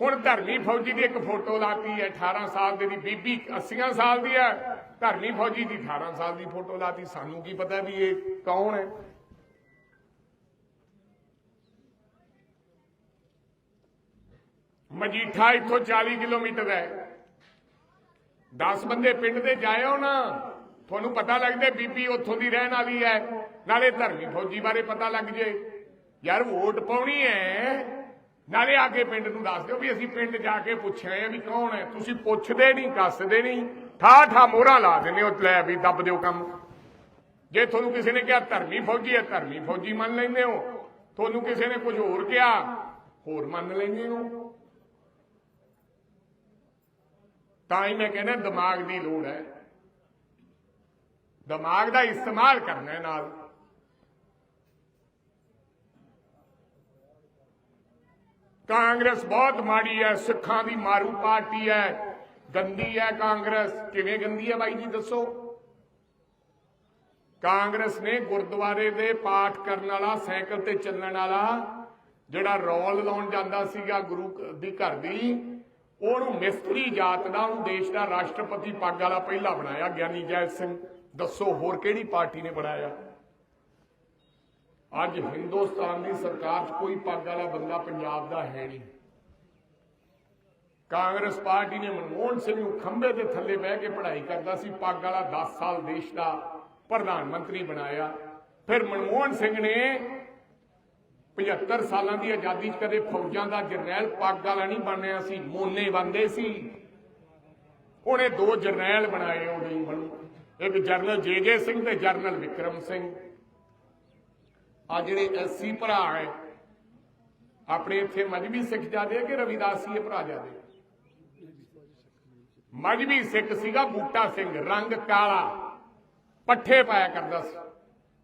ਹੁਣ ਧਰਮੀ ਫੌਜੀ ਦੀ ਇੱਕ ਫੋਟੋ ਲਾਤੀ ਹੈ 18 ਸਾਲ ਦੇ, ਦੀ ਬੀਬੀ 80 ਸਾਲ ਦੀ ਹੈ। ਧਰਮੀ ਫੌਜੀ ਦੀ 18 ਸਾਲ ਦੀ ਫੋਟੋ ਲਾਤੀ। ਸਾਨੂੰ ਕੀ ਪਤਾ ਵੀ ਇਹ ਕੌਣ ਹੈ? ਮਜੀਠਾ ਇੱਥੋਂ 40 ਕਿਲੋਮੀਟਰ ਹੈ। 10 ਬੰਦੇ ਪਿੰਡ ਦੇ ਜਾਇਓ ਨਾ, ਤੁਹਾਨੂੰ ਪਤਾ ਲੱਗਦਾ ਬੀਬੀ ਉੱਥੋਂ ਦੀ ਰਹਿਣ ਵਾਲੀ ਹੈ। ਨਾਲੇ ਧਰਮੀ ਫੌਜੀ ਬਾਰੇ ਪਤਾ ਲੱਗ ਜੇ ਯਾਰ ਵੋਟ ਪਾਉਣੀ ਹੈ। ਨਾਲੇ ਆ ਕੇ ਪਿੰਡ ਨੂੰ ਦੱਸ ਦਿਓ ਵੀ ਅਸੀਂ ਪਿੰਡ ਜਾ ਕੇ ਪੁੱਛਿਆ ਆ ਵੀ ਕੌਣ ਹੈ। ਤੁਸੀਂ ਪੁੱਛਦੇ ਨਹੀਂ ਕੱਸਦੇ ਨਹੀਂ। ਠਾ ਠਾ ਮੋਹਰਾਂ ਲਾ ਦਿੰਦੇ ਹੋ, ਲੈ ਵੀ ਦੱਬ ਦਿਓ ਕੰਮ। ਜੇ ਤੁਹਾਨੂੰ ਕਿਸੇ ਨੇ ਕਿਹਾ ਧਰਮੀ ਫੌਜੀ ਹੈ, ਧਰਮੀ ਫੌਜੀ ਮੰਨ ਲੈਂਦੇ ਹੋ। ਤੁਹਾਨੂੰ ਕਿਸੇ ਨੇ ਕੁਝ ਹੋਰ ਕਿਹਾ, ਹੋਰ ਮੰਨ ਲੈਂਦੇ ਹੋ। ਤਾਂ ਹੀ ਮੈਂ ਕਹਿੰਦਾ, ਦਿਮਾਗ ਦੀ ਲੋੜ ਹੈ। ਦਿਮਾਗ ਦਾ ਇਸਤੇਮਾਲ ਕਰਨਾ ਹੈ ਨਾਲ। ਕਾਂਗਰਸ ਬਹੁਤ ਮਾੜੀ ਹੈ, ਸਿੱਖਾਂ ਦੀ ਮਾਰੂ ਪਾਰਟੀ ਹੈ, ਗੰਦੀ ਹੈ ਕਾਂਗਰਸ। ਕਿਵੇਂ ਗੰਦੀ ਹੈ ਬਾਈ ਜੀ, ਦੱਸੋ? ਕਾਂਗਰਸ ਨੇ ਗੁਰਦੁਆਰੇ ਦੇ ਪਾਠ ਕਰਨ ਵਾਲਾ, ਸਾਈਕਲ ਤੇ ਚੱਲਣ ਵਾਲਾ, ਜਿਹੜਾ ਰੌਲ ਲਾਉਣ ਜਾਂਦਾ ਸੀਗਾ ਗੁਰੂ ਦੀ ਘਰ ਦੀ, ਉਹਨੂੰ ਮਿਸਤਰੀ ਜਾਤ ਦਾ, ਉਹਨੂੰ ਦੇਸ਼ ਦਾ ਰਾਸ਼ਟਰਪਤੀ ਪੱਗ ਵਾਲਾ ਪਹਿਲਾ ਬਣਾਇਆ, ਗਿਆਨੀ ਜੈਲ ਸਿੰਘ। ਦੱਸੋ ਹੋਰ ਕਿਹੜੀ ਪਾਰਟੀ ਨੇ ਬਣਾਇਆ? ਅੱਜ ਹਿੰਦੁਸਤਾਨ ਦੀ ਸਰਕਾਰ 'ਚ ਕੋਈ ਪੱਗ ਵਾਲਾ ਬੰਦਾ ਪੰਜਾਬ ਦਾ ਹੈ ਨਹੀਂ। ਕਾਂਗਰਸ ਪਾਰਟੀ ਨੇ ਮਨਮੋਹਨ ਸਿੰਘ ਨੂੰ ਖੰਭੇ ਦੇ ਥੱਲੇ ਬਹਿ ਕੇ ਪੜ੍ਹਾਈ ਕਰਦਾ ਸੀ, ਪੱਗ ਵਾਲਾ 10 ਸਾਲ ਦੇਸ਼ ਦਾ ਪ੍ਰਧਾਨ ਮੰਤਰੀ ਬਣਾਇਆ। ਫਿਰ ਮਨਮੋਹਨ ਸਿੰਘ ਨੇ 75 ਸਾਲਾਂ ਦੀ ਆਜ਼ਾਦੀ 'ਚ ਕਦੇ ਫੌਜਾਂ ਦਾ ਜਰਨੈਲ ਪੱਗ ਵਾਲਾ ਨਹੀਂ ਬਣਿਆ ਸੀ, ਮੋਨੇ ਬੰਦੇ ਸੀ। ਉਹਨੇ ਦੋ ਜਰਨੈਲ ਬਣਾਏ ਉਹ ਨਹੀਂ ਬਣੂ ਇੱਕ ਜਰਨਲ ਜੇ ਜੇ ਸਿੰਘ ਤੇ ਜਰਨਲ ਵਿਕਰਮ ਸਿੰਘ। ਆ ਜਿਹੜੇ ਐਸੀ ਭਰਾ ਹੈ, ਆਪਣੇ ਇੱਥੇ ਮਜਬੀ ਸਿੱਖ ਜਾਦੇ ਕਿ ਰਵਿਦਾਸੀਏ ਭਰਾ ਜਾਦੇ ਮਜਬੀ ਸਿੱਖ ਸੀਗਾ ਬੂਟਾ ਸਿੰਘ, ਰੰਗ ਕਾਲਾ, ਪੱਠੇ ਪਾਇਆ ਕਰਦਾ ਸੀ।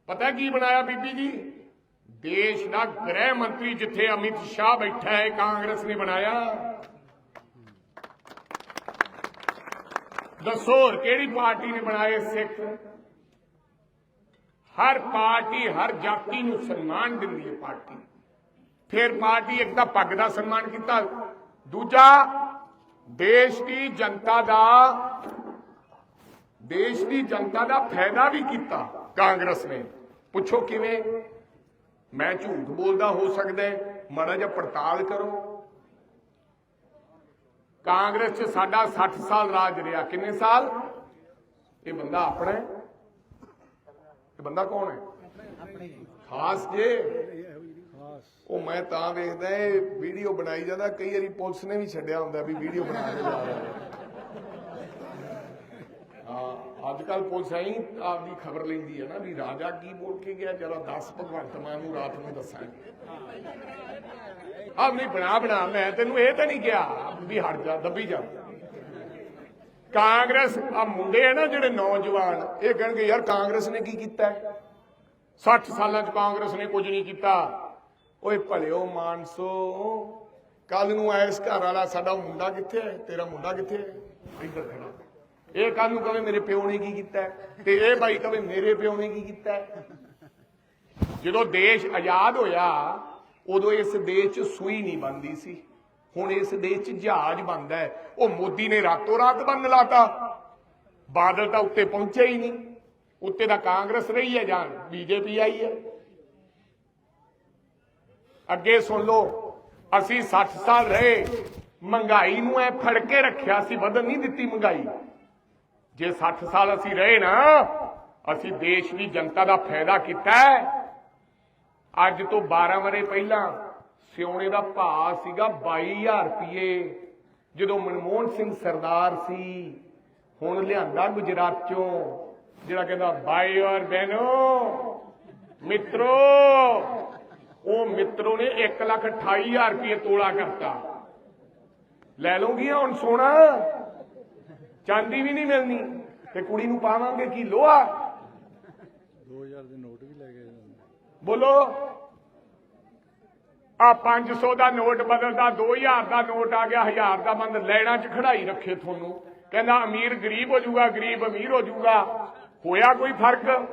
ਪਤਾ ਕੀ ਬਣਾਇਆ ਬੀਬੀ ਜੀ? ਦੇਸ਼ ਦਾ ਗ੍ਰਹਿ ਮੰਤਰੀ ਜਿੱਥੇ ਅਮਿਤ ਸ਼ਾਹ ਬੈਠਾ ਹੈ, ਕਾਂਗਰਸ ਨੇ ਬਣਾਇਆ। ਦੱਸੋ ਕਿਹੜੀ ਪਾਰਟੀ ਨੇ ਬਣਾਏ ਸਿੱਖ? ਹਰ ਪਾਰਟੀ, ਹਰ ਜਾਤੀ ਨੂੰ ਸਨਮਾਨ ਦਿੰਦੀ ਹੈ ਪਾਰਟੀ ਫਿਰ ਪਾਰਟੀ ਇੱਕ ਤਾਂ ਪੱਗ ਦਾ ਸਨਮਾਨ ਕੀਤਾ। ਦੂਜਾ, ਦੇਸ਼ ਦੀ ਜਨਤਾ ਦਾ, ਦੇਸ਼ ਦੀ ਜਨਤਾ ਦਾ ਫਾਇਦਾ ਵੀ ਕੀਤਾ ਕਾਂਗਰਸ ਨੇ। ਪੁੱਛੋ ਕਿਵੇਂ? ਮੈਂ ਝੂਠ ਬੋਲਦਾ ਹੋ ਸਕਦਾ ਮਾੜਾ ਜਿਹਾ ਪੜਤਾਲ ਕਰੋ। ਕਾਂਗਰਸ 'ਚ ਸਾਡਾ 60 ਸਾਲ ਰਾਜ ਰਿਹਾ। ਕਿੰਨੇ ਸਾਲ? ਇਹ ਬੰਦਾ ਆਪਣਾ ਇਹ ਬੰਦਾ ਕੌਣ ਹੈ? ਖਾਸ ਜੇ। ਉਹ ਮੈਂ ਤਾਂ ਵੇਖਦਾ ਇਹ ਵੀਡੀਓ ਬਣਾਈ ਜਾਂਦਾ, ਕਈ ਵਾਰੀ ਪੁਲਿਸ ਨੇ ਵੀ ਛੱਡਿਆ ਹੁੰਦਾ ਵੀ ਵੀਡੀਓ ਬਣਾ ਕੇ ਜਾ ਹਾਂ ਅੱਜ ਕੱਲ ਪੁਲਿਸ ਐਂ ਆਪਦੀ ਖਬਰ ਲੈਂਦੀ ਹੈ ਨਾ ਵੀ ਰਾਜਾ ਕੀ ਬੋਲ ਕੇ ਗਿਆ, ਚਲੋ 10 ਭਗਵੰਤ ਮਾਨ ਨੂੰ ਰਾਤ ਨੂੰ ਦੱਸਾਂਗੇ। ਆਪ ਨਹੀਂ, ਬਣਾ ਬਣਾ, ਮੈਂ ਤੈਨੂੰ ਇਹ ਤਾਂ ਨਹੀਂ ਕਿਹਾ ਵੀ ਹਟ ਜਾ, ਦੱਬੀ ਜਾ। ਕਾਂਗਰਸ ਆ ਮੁੰਡੇ ਆ ਨਾ ਜਿਹੜੇ ਨੌਜਵਾਨ ਇਹ ਕਹਿਣਗੇ ਯਾਰ ਕਾਂਗਰਸ ਨੇ ਕੀ ਕੀਤਾ 60 ਸਾਲਾਂ ਚ ਕਾਂਗਰਸ ਨੇ ਕੁਝ ਨਹੀਂ ਕੀਤਾ। ਓਏ ਭਲਿਓ ਮਾਨਸੋ ਕੱਲ ਨੂੰ ਐਸ ਘਰ ਵਾਲਾ ਸਾਡਾ ਮੁੰਡਾ ਕਿੱਥੇ ਹੈ? ਤੇਰਾ ਮੁੰਡਾ ਕਿੱਥੇ ਹੈ? ਇੱਧਰ ਖੜਾ ਇਹ ਕੱਲ ਨੂੰ ਕਹੇ ਮੇਰੇ ਪਿਓ ਨੇ ਕੀ ਕੀਤਾ? ਤੇ ਇਹ ਬਾਈ ਕਹੇ ਮੇਰੇ ਪਿਓ ਨੇ ਕੀ ਕੀਤਾ? ਜਦੋਂ ਦੇਸ਼ ਆਜ਼ਾਦ ਹੋਇਆ ਉਦੋਂ ਇਸ ਦੇਸ਼ 'ਚ ਸੂਈ ਨਹੀਂ ਬੰਦੀ ਸੀ। ਹੁਣ ਇਸ ਦੇਸ਼ 'ਚ ਜਹਾਜ਼ ਬੰਦਾ ਹੈ। ਉਹ ਮੋਦੀ ਨੇ ਰਾਤੋਂ ਰਾਤ ਬੰਦ ਲਾਤਾ। ਬਾਦਲ ਤਾਂ ਉੱਤੇ ਪਹੁੰਚਿਆ ਹੀ ਨਹੀਂ। ਉੱਤੇ ਤਾਂ ਕਾਂਗਰਸ ਰਹੀ ਹੈ ਜਾਂ ਬੀਜੇਪੀ ਆਈ ਹੈ। ਅੱਗੇ ਸੁਣ ਲਓ, ਅਸੀਂ 60 ਸਾਲ ਰਹੇ। ਮਹਿੰਗਾਈ ਨੂੰ ਐ ਫੜ ਕੇ ਰੱਖਿਆ ਸੀ, ਵਧਣ ਨਹੀਂ ਦਿੱਤੀ ਮਹਿੰਗਾਈ। ਜੇ 60 ਸਾਲ ਅਸੀਂ ਰਹੇ ਨਾ, ਅਸੀਂ ਦੇਸ਼ ਦੀ ਜਨਤਾ ਦਾ ਫਾਇਦਾ ਕੀਤਾ ਅੱਜ ਤੋਂ 12 ਵਰੇ ਪਹਿਲਾਂ ਸਿਉਣੇ ਦਾ ਭਾਅ ਸੀਗਾ 22000 ਰੁਪਏ ਜਦੋਂ ਮਨਮੋਹਨ ਸਿੰਘ ਸਰਦਾਰ ਸੀ ਹੁਣ ਲਿਆਂਦਾ ਗੁਜਰਾਤ ਚੋਂ ਜਿਹੜਾ ਕਹਿੰਦਾ ਭਾਈ ਔਰ ਬਹਿਨੋ ਮਿੱਤਰੋ। ਉਹ ਮਿੱਤਰੋ ਨੇ 128000 ਰੁਪਏ ਤੋਲਾ ਕਰਤਾ। ਲੈ ਲਓਗੀ ਹੁਣ ਸੋਨਾ। ਚਾਂਦੀ ਵੀ ਨਹੀਂ ਮਿਲਣੀ। ਤੇ ਕੁੜੀ ਨੂੰ ਪਾਵਾਂਗੇ ਕੀ ਲੋਹਾ? 2000 ਦੇ ਨੋਟ ਵੀ ਲੈ ਗਏ ਬੋਲੋ। ਆ 500 ਦਾ ਨੋਟ ਬਦਲਦਾ 2000 ਦਾ ਨੋਟ ਆ ਗਿਆ 1000 ਦਾ ਬੰਦ ਲੈਣਾ ਚ ਖੜਾਈ ਰੱਖੇ ਤੁਹਾਨੂੰ। ਕਹਿੰਦਾ ਅਮੀਰ ਗਰੀਬ ਹੋ ਜਾਊਗਾ, ਗਰੀਬ ਅਮੀਰ ਹੋ ਜਾਊਗਾ। ਹੋਇਆ ਕੋਈ ਫ਼ਰਕ?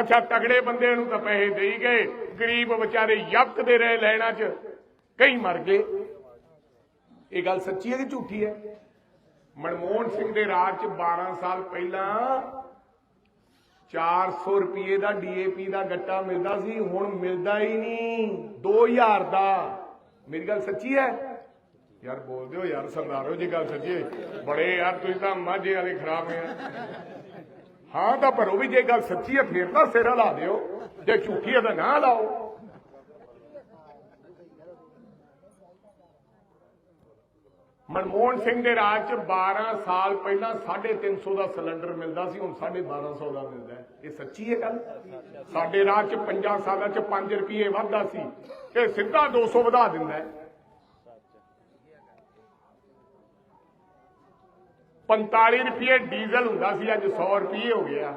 ਅੱਛਾ, ਤਗੜੇ ਬੰਦੇ ਨੂੰ ਤਾਂ ਪੈਸੇ ਦੇਈ ਗਏ। ਗਰੀਬ ਵਿਚਾਰੇ ਦੇ ਰਹੇ ਲੈਣਾ ਚ। ਕਈ ਮਰ ਗਏ। ਇਹ ਗੱਲ ਸੱਚੀ ਹੈ ਕਿ ਝੂਠੀ ਹੈ? ਮਨਮੋਹਨ ਸਿੰਘ ਦੇ ਰਾਜ ਚ 12 ਸਾਲ ਪਹਿਲਾਂ 400 ਰੁਪਏ ਦਾ ਡੀਏਪੀ ਦਾ ਗੱਟਾ ਮਿਲਦਾ ਸੀ, ਹੁਣ ਮਿਲਦਾ ਹੀ ਨਹੀਂ। 2000 ਦਾ। ਮੇਰੀ ਗੱਲ ਸੱਚੀ ਹੈ? ਯਾਰ, ਬੋਲਦੇ ਹੋ ਯਾਰ, ਸਰਦਾਰੋ, ਜੀ ਗੱਲ ਸੱਚੀ ਹੈ ਬੜੇ ਯਾਰ, ਤੁਸੀਂ ਤਾਂ ਮਾਝੇ ਵਾਲੇ ਖਰਾਬ ਹੈ ਹਾਂ ਤਾਂ ਭਰੋ ਵੀ ਜੇ ਗੱਲ ਸੱਚੀ ਹੈ, ਫੇਰ ਤਾਂ ਸਿਰ ਲਾ ਦਿਓ। ਜੇ ਝੂਠੀ ਹੈ ਤਾਂ ਨਾ ਲਾਓ। ਮਨਮੋਹਨ ਸਿੰਘ ਦੇ ਰਾਜ ਚ 12 ਸਾਲ ਪਹਿਲਾਂ 350 ਦਾ ਸਿਲੰਡਰ ਮਿਲਦਾ ਸੀ, ਹੁਣ 1250 ਦਾ ਮਿਲਦਾ ਇਹ ਸੱਚੀ ਹੈ ਗੱਲ? ਸਾਡੇ ਰਾਜ ਚ 5 ਸਾਲਾਂ ਚ 5 ਰੁਪਏ ਵਾਧਾ ਸੀ ਇਹ ਸਿੱਧਾ 200 ਵਧਾ ਦਿੰਦਾ ਹੈ। 45 ਰੁਪਏ ਡੀਜ਼ਲ ਹੁੰਦਾ ਸੀ, ਅੱਜ 100 ਰੁਪਏ ਹੋ ਗਿਆ।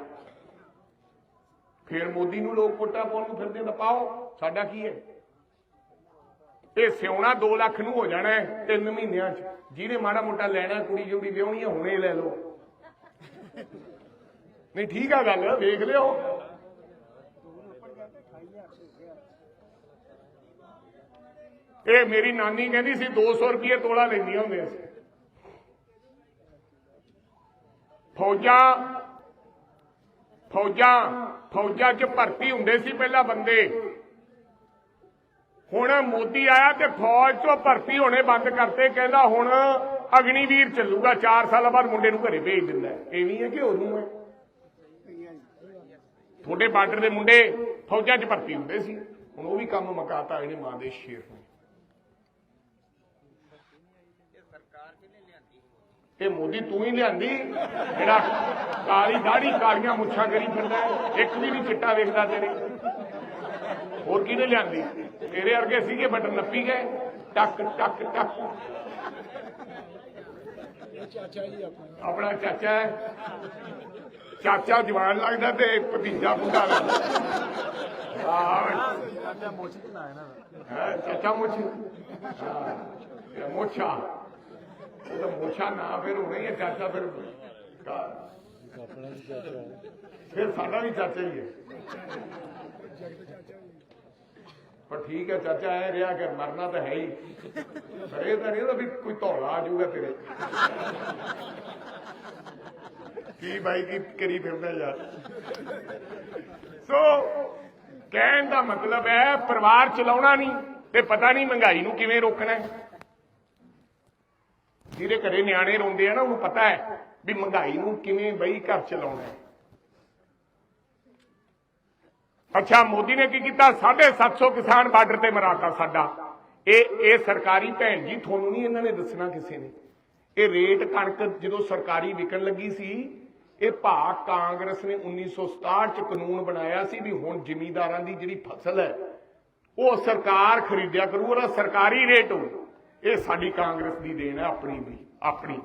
ਫਿਰ ਮੋਦੀ ਨੂੰ ਲੋਕ ਕੋਟਾ ਪਾਉਣ ਨੂੰ ਫਿਰਦੇ ਤਾਂ ਪਾਓ, ਸਾਡਾ ਕੀ ਹੈ? ਇਹ ਸਿਉਣਾ 2 ਲੱਖ ਨੂੰ ਹੋ ਜਾਣਾ ਹੈ ਤਿੰਨ ਮਹੀਨਿਆਂ ਚ। ਜਿਹਨੇ ਮਾੜਾ ਮੋਟਾ ਲੈਣਾ, ਕੁੜੀ ਜੋੜੀ ਵਿਆਹਣੀ ਹੁਣੇ ਲੈ ਲਓ। ਨਹੀਂ, ਠੀਕ ਆ ਗੱਲ, ਵੇਖ ਲਿਓ। ਇਹ ਮੇਰੀ ਨਾਨੀ ਕਹਿੰਦੀ ਸੀ 200 ਰੁਪਏ ਤੋਲਾ ਲੈਂਦੀਆਂ ਹੁੰਦੀਆਂ ਸੀ। ਫੌਜਾਂ ਫੌਜਾਂ ਫੌਜਾਂ 'ਚ ਭਰਤੀ ਹੁੰਦੇ ਸੀ ਪਹਿਲਾਂ ਬੰਦੇ। ਹੁਣ ਮੋਦੀ ਆਇਆ ਤੇ ਫੌਜ 'ਚੋਂ ਭਰਤੀ ਹੋਣੇ ਬੰਦ ਕਰਤੇ, ਕਹਿੰਦਾ ਹੁਣ ਅਗਨੀਵੀਰ ਚੱਲੂਗਾ 4 ਸਾਲਾਂ ਬਾਅਦ ਮੁੰਡੇ ਨੂੰ ਘਰੇ ਭੇਜ ਦਿੰਦਾ ਐਵੇਂ ਹੈ ਕਿ ਉਹਨੂੰ ਹੈ? ਤੁਹਾਡੇ ਬਾਰਡਰ ਦੇ ਮੁੰਡੇ ਫੌਜਾਂ 'ਚ ਭਰਤੀ ਹੁੰਦੇ ਸੀ। ਹੁਣ ਉਹ ਵੀ ਕੰਮ ਮਕਾਤਾ ਇਹਨੇ ਮਾਂ ਦੇ ਸ਼ੇਰ ਨੇ। ਇਹ ਮੋਦੀ ਤੂੰ ਹੀ ਲਿਆਂਦੀ? ਜਿਹੜਾ ਕਾਲੀ ਦਾੜੀ ਕਾਲੀਆਂ ਮੁੱਛਾਂ ਕਰੀ ਫਿਰਦਾ ਇੱਕ ਵੀ ਨਹੀਂ ਚਿੱਟਾ ਵੇਖਦਾ ਤੇਰੇ। ਹੋਰ ਕਿਹਨੇ ਲਿਆਂਦੀ? ਤੇਰੇ ਵਰਗੇ ਸੀਗੇ, ਬਟਨ ਨੱਪੀ ਗਏ। ਟਕ ਟਕ ਟਕ। ਆਪਣਾ ਚਾਚਾ ਹੈ। ਚਾਚਾ ਜਵਾਨ ਲੱਗਦਾ ਤੇ ਭਤੀਜਾ ਬੁੱਢਾ ਲੱਗਦਾ। ਚਾਚਾ ਮੁੱਛ ਨਾ ਇਹਨਾਂ ਦਾ ਚਾਚਾ ਮੁੱਛ? ਹਾਂ, ਮੁੱਛਾ। ਉਹ ਨਾ ਫਿਰ ਹੋਣਾ ਹੀ ਹੈ, ਚਾਚਾ ਫਿਰ ਆਪਣਾ ਵੀ ਚਾਚਾ ਫਿਰ ਸਾਡਾ ਵੀ ਚਾਚਾ ਹੀ ਹੈ। ਪਰ ਠੀਕ ਹੈ ਚਾਚਾ ਐ ਰਿਹਾ ਕਿ ਮਰਨਾ ਤਾਂ ਹੈ ਹੀ। ਪਰ ਇਹ ਤਾਂ ਨਹੀਂ ਉਹਦਾ ਵੀ ਕੋਈ ਧੌਲਾ ਆ ਜਾਊਗਾ ਤੇਰੇ। ਕੀ ਬਾਈ, ਕੀ ਕਰੀ ਫਿਰਦਾ ਯਾਰ? ਸੋ, ਕਹਿਣ ਦਾ ਮਤਲਬ ਹੈ ਪਰਿਵਾਰ ਚਲਾਉਣਾ ਨਹੀਂ ਤੇ ਪਤਾ ਨਹੀਂ ਮਹਿੰਗਾਈ ਨੂੰ ਕਿਵੇਂ ਰੋਕਣਾ ਹੈ। ਜਿਹਦੇ ਘਰੇ ਨਿਆਣੇ ਰੋਂਦੇ ਆ ਨਾ, ਉਹਨੂੰ ਪਤਾ ਹੈ ਵੀ ਮਹਿੰਗਾਈ ਨੂੰ ਕਿਵੇਂ ਬਈ ਘਰ ਚਲਾਉਣਾ ਹੈ। ਅੱਛਾ, ਮੋਦੀ ਨੇ ਕੀ ਕੀਤਾ? 750 ਕਿਸਾਨ ਬਾਰਡਰ ਤੇ ਮਰਾਤਾ ਸਾਡਾ। ਇਹ ਇਹ ਸਰਕਾਰੀ ਭੈਣ ਜੀ, ਤੁਹਾਨੂੰ ਨਹੀਂ ਇਹਨਾਂ ਨੇ ਦੱਸਣਾ ਕਿਸੇ ਨੇ। ਇਹ ਰੇਟ ਕਣਕ ਜਦੋਂ ਸਰਕਾਰੀ ਵਿਕਣ ਲੱਗੀ ਸੀ, ਇਹ ਭਾ ਕਾਂਗਰਸ ਨੇ 1967 ਚ ਕਾਨੂੰਨ ਬਣਾਇਆ ਸੀ ਵੀ ਹੁਣ ਜ਼ਿਮੀਂਦਾਰਾਂ ਦੀ ਜਿਹੜੀ ਫਸਲ ਹੈ, ਉਹ ਸਰਕਾਰ ਖਰੀਦਿਆ ਕਰੂ, ਉਹਦਾ ਸਰਕਾਰੀ ਰੇਟ ਹੋ ਇਹ ਸਾਡੀ ਕਾਂਗਰਸ ਦੀ ਦੇਣ ਹੈ, ਆਪਣੀ ਵੀ ਆਪਣੀ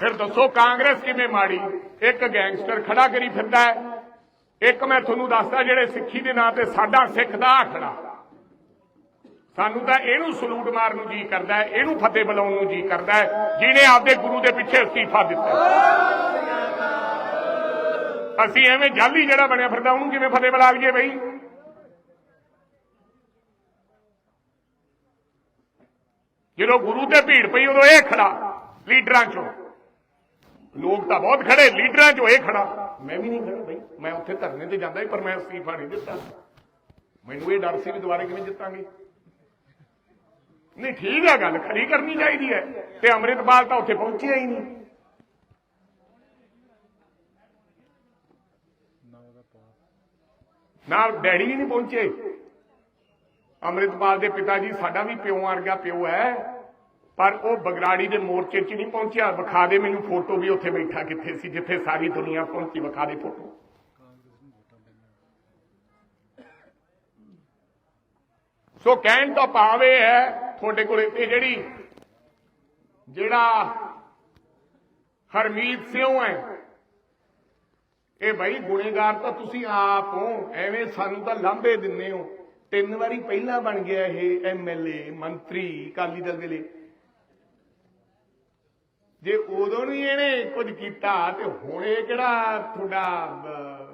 ਫਿਰ ਦੱਸੋ ਕਾਂਗਰਸ ਕਿਵੇਂ ਮਾੜੀ? ਇੱਕ ਗੈਂਗਸਟਰ ਖੜਾ ਕਰੀ ਫਿਰਦਾ ਹੈ। ਇੱਕ ਮੈਂ ਤੁਹਾਨੂੰ ਦੱਸਦਾ, ਜਿਹੜੇ ਸਿੱਖੀ ਦੇ ਨਾਂ ਤੇ ਸਾਡਾ ਸਿੱਖ ਦਾ ਆਹ ਖੜਾ ਸਾਨੂੰ ਤਾਂ ਇਹਨੂੰ ਸਲੂਟ ਮਾਰਨ ਨੂੰ ਜੀ ਕਰਦਾ ਹੈ, ਇਹਨੂੰ ਫਤਿਹ ਬੁਲਾਉਣ ਨੂੰ ਜੀ ਕਰਦਾ ਹੈ, ਜਿਹਨੇ ਆਪਦੇ ਗੁਰੂ ਦੇ ਪਿੱਛੇ ਅਸਤੀਫਾ ਦਿੱਤਾ ਅਸੀਂ ਐਵੇਂ ਜਾਲੀ ਜਿਹੜਾ ਬਣਿਆ ਫਿਰਦਾ, ਉਹਨੂੰ ਕਿਵੇਂ ਫਤਿਹ ਬੁਲਾ ਲਈਏ ਬਈ? ਜਦੋਂ ਗੁਰੂ ਤੇ ਭੀੜ ਪਈ, ਉਦੋਂ ਇਹ ਖੜਾ, ਲੀਡਰਾਂ ਚੋਂ। ਲੋਕ ਤਾਂ ਬਹੁਤ ਖੜੇ, ਲੀਡਰਾਂ ਚੋਂ ਇਹ ਖੜਾ। ਮੈਂ ਵੀ ਨਹੀਂ ਖੜਾ ਬਈ, ਮੈਂ ਉੱਥੇ ਧਰਨੇ ਤੇ ਜਾਂਦਾ ਪਰ ਮੈਂ ਅਸਤੀਫਾ ਨਹੀਂ ਦਿੱਤਾ। ਮੈਨੂੰ ਇਹ ਡਰ ਸੀ ਵੀ ਦੁਬਾਰਾ ਕਿਵੇਂ ਜਿੱਤਾਂਗੇ। ਨਹੀਂ, ਠੀਕ ਹੈ ਗੱਲ, ਖਰੀ ਕਰਨੀ ਚਾਹੀਦੀ ਹੈ। ਤੇ ਅੰਮ੍ਰਿਤਪਾਲ ਤਾਂ ਉੱਥੇ ਪਹੁੰਚਿਆ ਹੀ ਨਹੀਂ। ਨਾ ਨਾਲ ਡੈਡੀ ਵੀ ਨਹੀਂ ਪਹੁੰਚੇ। ਅੰਮ੍ਰਿਤਪਾਲ ਦੇ ਪਿਤਾ ਜੀ, ਸਾਡਾ ਵੀ ਪਿਓ ਵਰਗਾ ਪਿਓ ਹੈ। ਪਰ ਉਹ ਬਗਰਾੜੀ ਦੇ ਮੋਰਚੇ 'ਚ ਨਹੀਂ ਪਹੁੰਚਿਆ। ਵਿਖਾ ਦੇ ਮੈਨੂੰ ਫੋਟੋ ਵੀ ਉੱਥੇ ਬੈਠਾ ਕਿੱਥੇ ਸੀ, ਜਿੱਥੇ ਸਾਰੀ ਦੁਨੀਆ ਪਹੁੰਚੀ ਵਿਖਾ ਦੇ ਫੋਟੋ। ਸੋ ਕਹਿਣ ਦਾ ਭਾਵ ਇਹ ਹੈ, ਤੁਹਾਡੇ ਕੋਲ ਇਹ ਜਿਹੜੀ, ਜਿਹੜਾ ਹਰਮੀਤ ਸਿੰਘ ਹੈ, ਇਹ ਭਾਈ ਗੁਨੇਗਾਰ ਤਾਂ ਤੁਸੀਂ ਆਪ ਹੋ, ਐਵੇਂ ਸਾਨੂੰ ਤਾਂ ਲਾਂਭੇ ਦਿੰਨੇ ਹੋ। ਤਿੰਨ ਵਾਰੀ ਪਹਿਲਾਂ ਬਣ ਗਿਆ ਇਹ ਐਮਐਲਏ ਮੰਤਰੀ, ਅਕਾਲੀ ਦਲ ਵੇਲੇ ਜੇ ਉਦੋਂ ਨਹੀਂ ਇਹਨੇ ਕੁਝ ਕੀਤਾ ਤੇ ਹੁਣ ਇਹ ਕਿਹੜਾ ਤੁਹਾਡਾ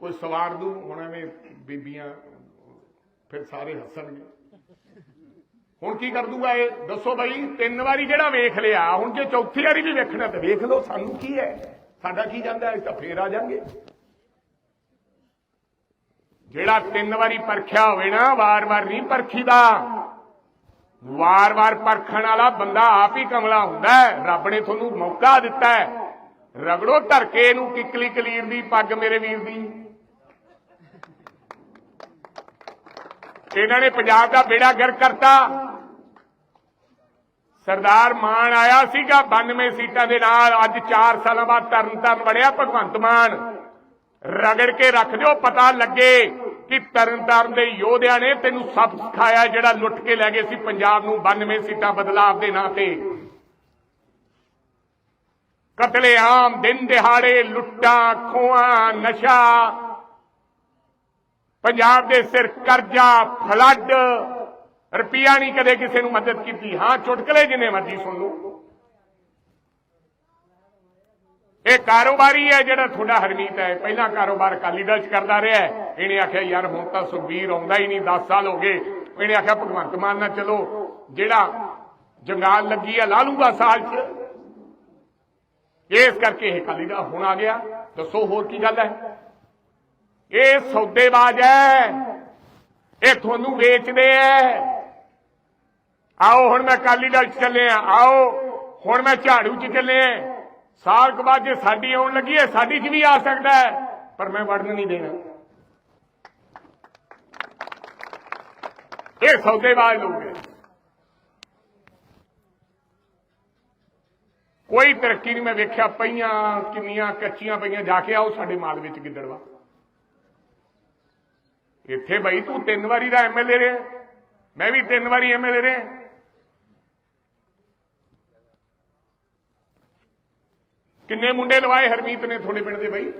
ਕੋਈ ਸਵਾਰ ਦੂ? ਹੁਣ ਐਵੇਂ ਬੀਬੀਆਂ, ਫਿਰ ਸਾਰੇ ਹੱਸਣਗੇ। ਹੁਣ ਕੀ ਕਰ ਦੂਗਾ ਇਹ? ਦੱਸੋ ਬਈ, ਤਿੰਨ ਵਾਰੀ ਜਿਹੜਾ ਵੇਖ ਲਿਆ? ਹੁਣ ਜੇ ਚੌਥੀ ਵਾਰੀ ਵੀ ਵੇਖਣਾ ਤੇ ਵੇਖ ਲਓ ਸਾਨੂੰ ਕੀ ਹੈ। ਸਾਡਾ ਕੀ ਜਾਂਦਾ ਅਸੀਂ ਤਾਂ ਫੇਰ ਆ ਜਾਾਂਗੇ। ਜਿਹੜਾ ਤਿੰਨ ਵਾਰੀ ਪਰਖਿਆ ਹੋਵੇ ਨਾ, ਵਾਰ-ਵਾਰ ਨਹੀਂ ਪਰਖੀਦਾ। ਵਾਰ-ਵਾਰ ਪਰਖਣ ਵਾਲਾ ਬੰਦਾ ਆਪ ਹੀ ਕਮਲਾ ਹੁੰਦਾ ਹੈ। ਰੱਬ ਨੇ ਤੁਹਾਨੂੰ ਮੌਕਾ ਦਿੱਤਾ ਹੈ। ਰਗੜੋ ਧਰ ਕੇ ਇਹਨੂੰ ਕਿਕਲੀ ਕਲੀਰ ਦੀ, ਪੱਗ ਮੇਰੇ ਵੀਰ ਦੀ। ਇਹਨਾਂ ਨੇ ਪੰਜਾਬ ਦਾ ਬੇੜਾ ਗਰ ਕਰਤਾ। ਸਰਦਾਰ ਮਾਨ ਆਇਆ ਸੀਗਾ 92 ਸੀਟਾਂ ਦੇ ਨਾਲ। ਅੱਜ 4 ਸਾਲਾਂ ਬਾਅਦ ਤਰਨ ਤਾਰਨ ਬਣਿਆ ਭਗਵੰਤ ਮਾਨ। ਰਗੜ ਕੇ ਰੱਖ ਦਿਓ, ਪਤਾ ਲੱਗੇ। ਕਿ ਤਰਨ ਤਾਰਨ ਦੇ ਯੋਧਿਆਂ ਨੇ ਤੈਨੂੰ ਸਭ ਸਿਖਾਇਆ ਜਿਹੜਾ ਲੁੱਟ ਕੇ ਲੈ ਗਏ ਸੀ ਪੰਜਾਬ ਨੂੰ 92 ਸੀਟਾਂ ਬਦਲਾਵ ਦੇ ਨਾਂ ਤੇ। ਕਤਲੇ ਆਮ ਦਿਨ ਦਿਹਾੜੇ, ਲੁੱਟਾਂ, ਖੋਹਾਂ, ਨਸ਼ਾ, ਪੰਜਾਬ ਦੇ ਸਿਰ ਕਰਜ਼ਾ, ਫਲੱਡ, ਰੁਪਈਆ ਨਹੀਂ ਕਦੇ ਕਿਸੇ ਨੂੰ ਮਦਦ ਕੀਤੀ। ਹਾਂ, ਚੁਟਕਲੇ ਜਿੰਨੇ ਮਰਜ਼ੀ ਸੁਣ ਲਓ। ਇਹ ਕਾਰੋਬਾਰੀ ਹੈ ਜਿਹੜਾ ਤੁਹਾਡਾ ਹਰਮੀਤ ਹੈ। ਪਹਿਲਾਂ ਕਾਰੋਬਾਰ ਅਕਾਲੀ ਦਲ ਚ ਕਰਦਾ ਰਿਹਾ ਇਹਨੇ ਆਖਿਆ, ਯਾਰ ਹੁਣ ਤਾਂ ਸੁਖਬੀਰ ਆਉਂਦਾ ਹੀ ਨਹੀਂ 10 ਸਾਲ ਹੋ ਗਏ। ਇਹਨੇ ਆਖਿਆ, ਭਗਵੰਤ ਮਾਨ ਨਾਲ ਚਲੋ। ਜਿਹੜਾ ਜੰਗਾਲ ਲੱਗੀ ਹੈ ਲਾ ਲੂਗਾ ਸਾਲ ਚ। ਇਸ ਕਰਕੇ ਇਹ ਅਕਾਲੀ ਦਾ ਹੁਣ ਆ ਗਿਆ। ਦੱਸੋ ਹੋਰ ਕੀ ਗੱਲ ਹੈ? ਇਹ ਸੌਦੇਬਾਜ਼ ਹੈ। ਇਹ ਤੁਹਾਨੂੰ ਵੇਚਦੇ ਐ ਆਓ, ਹੁਣ ਮੈਂ ਅਕਾਲੀ ਦਲ ਚ ਚੱਲੇ ਆ ਆਓ, ਹੁਣ ਮੈਂ ਝਾੜੂ ਚ ਚੱਲੇ ਆ ਸਾਲ ਕੁ ਬਾਅਦ ਜੇ ਸਾਡੀ ਆਉਣ ਲੱਗੀ ਹੈ, ਸਾਡੀ ਚ ਵੀ ਆ ਸਕਦਾ ਹੈ, ਪਰ ਮੈਂ ਵੜਨ ਨਹੀਂ ਦੇਣਾ। ਇਹ ਸੌਦੇਬਾਜ਼ ਲੋਕ ਹੈ ਕੋਈ ਤਰੱਕੀ ਨਹੀਂ ਮੈਂ ਵੇਖਿਆ, ਪਈਆਂ, ਕਿੰਨੀਆਂ ਕੱਚੀਆਂ ਪਈਆਂ, ਜਾ ਕੇ ਆਓ ਸਾਡੇ ਮਾਲ ਵਿੱਚ ਗਿੱਦੜਵਾ। ਇੱਥੇ ਬਈ ਤੂੰ ਤਿੰਨ ਵਾਰੀ ਦਾ ਐਮਐਲਏ ਰਿਹਾ, ਮੈਂ ਵੀ ਤਿੰਨ ਵਾਰੀ ਐਮਐਲਏ ਰਿਹਾ। ਕਿੰਨੇ ਮੁੰਡੇ ਲਵਾਏ ਹਰਮੀਤ ਨੇ ਤੁਹਾਡੇ ਪਿੰਡ ਦੇ ਬਈ?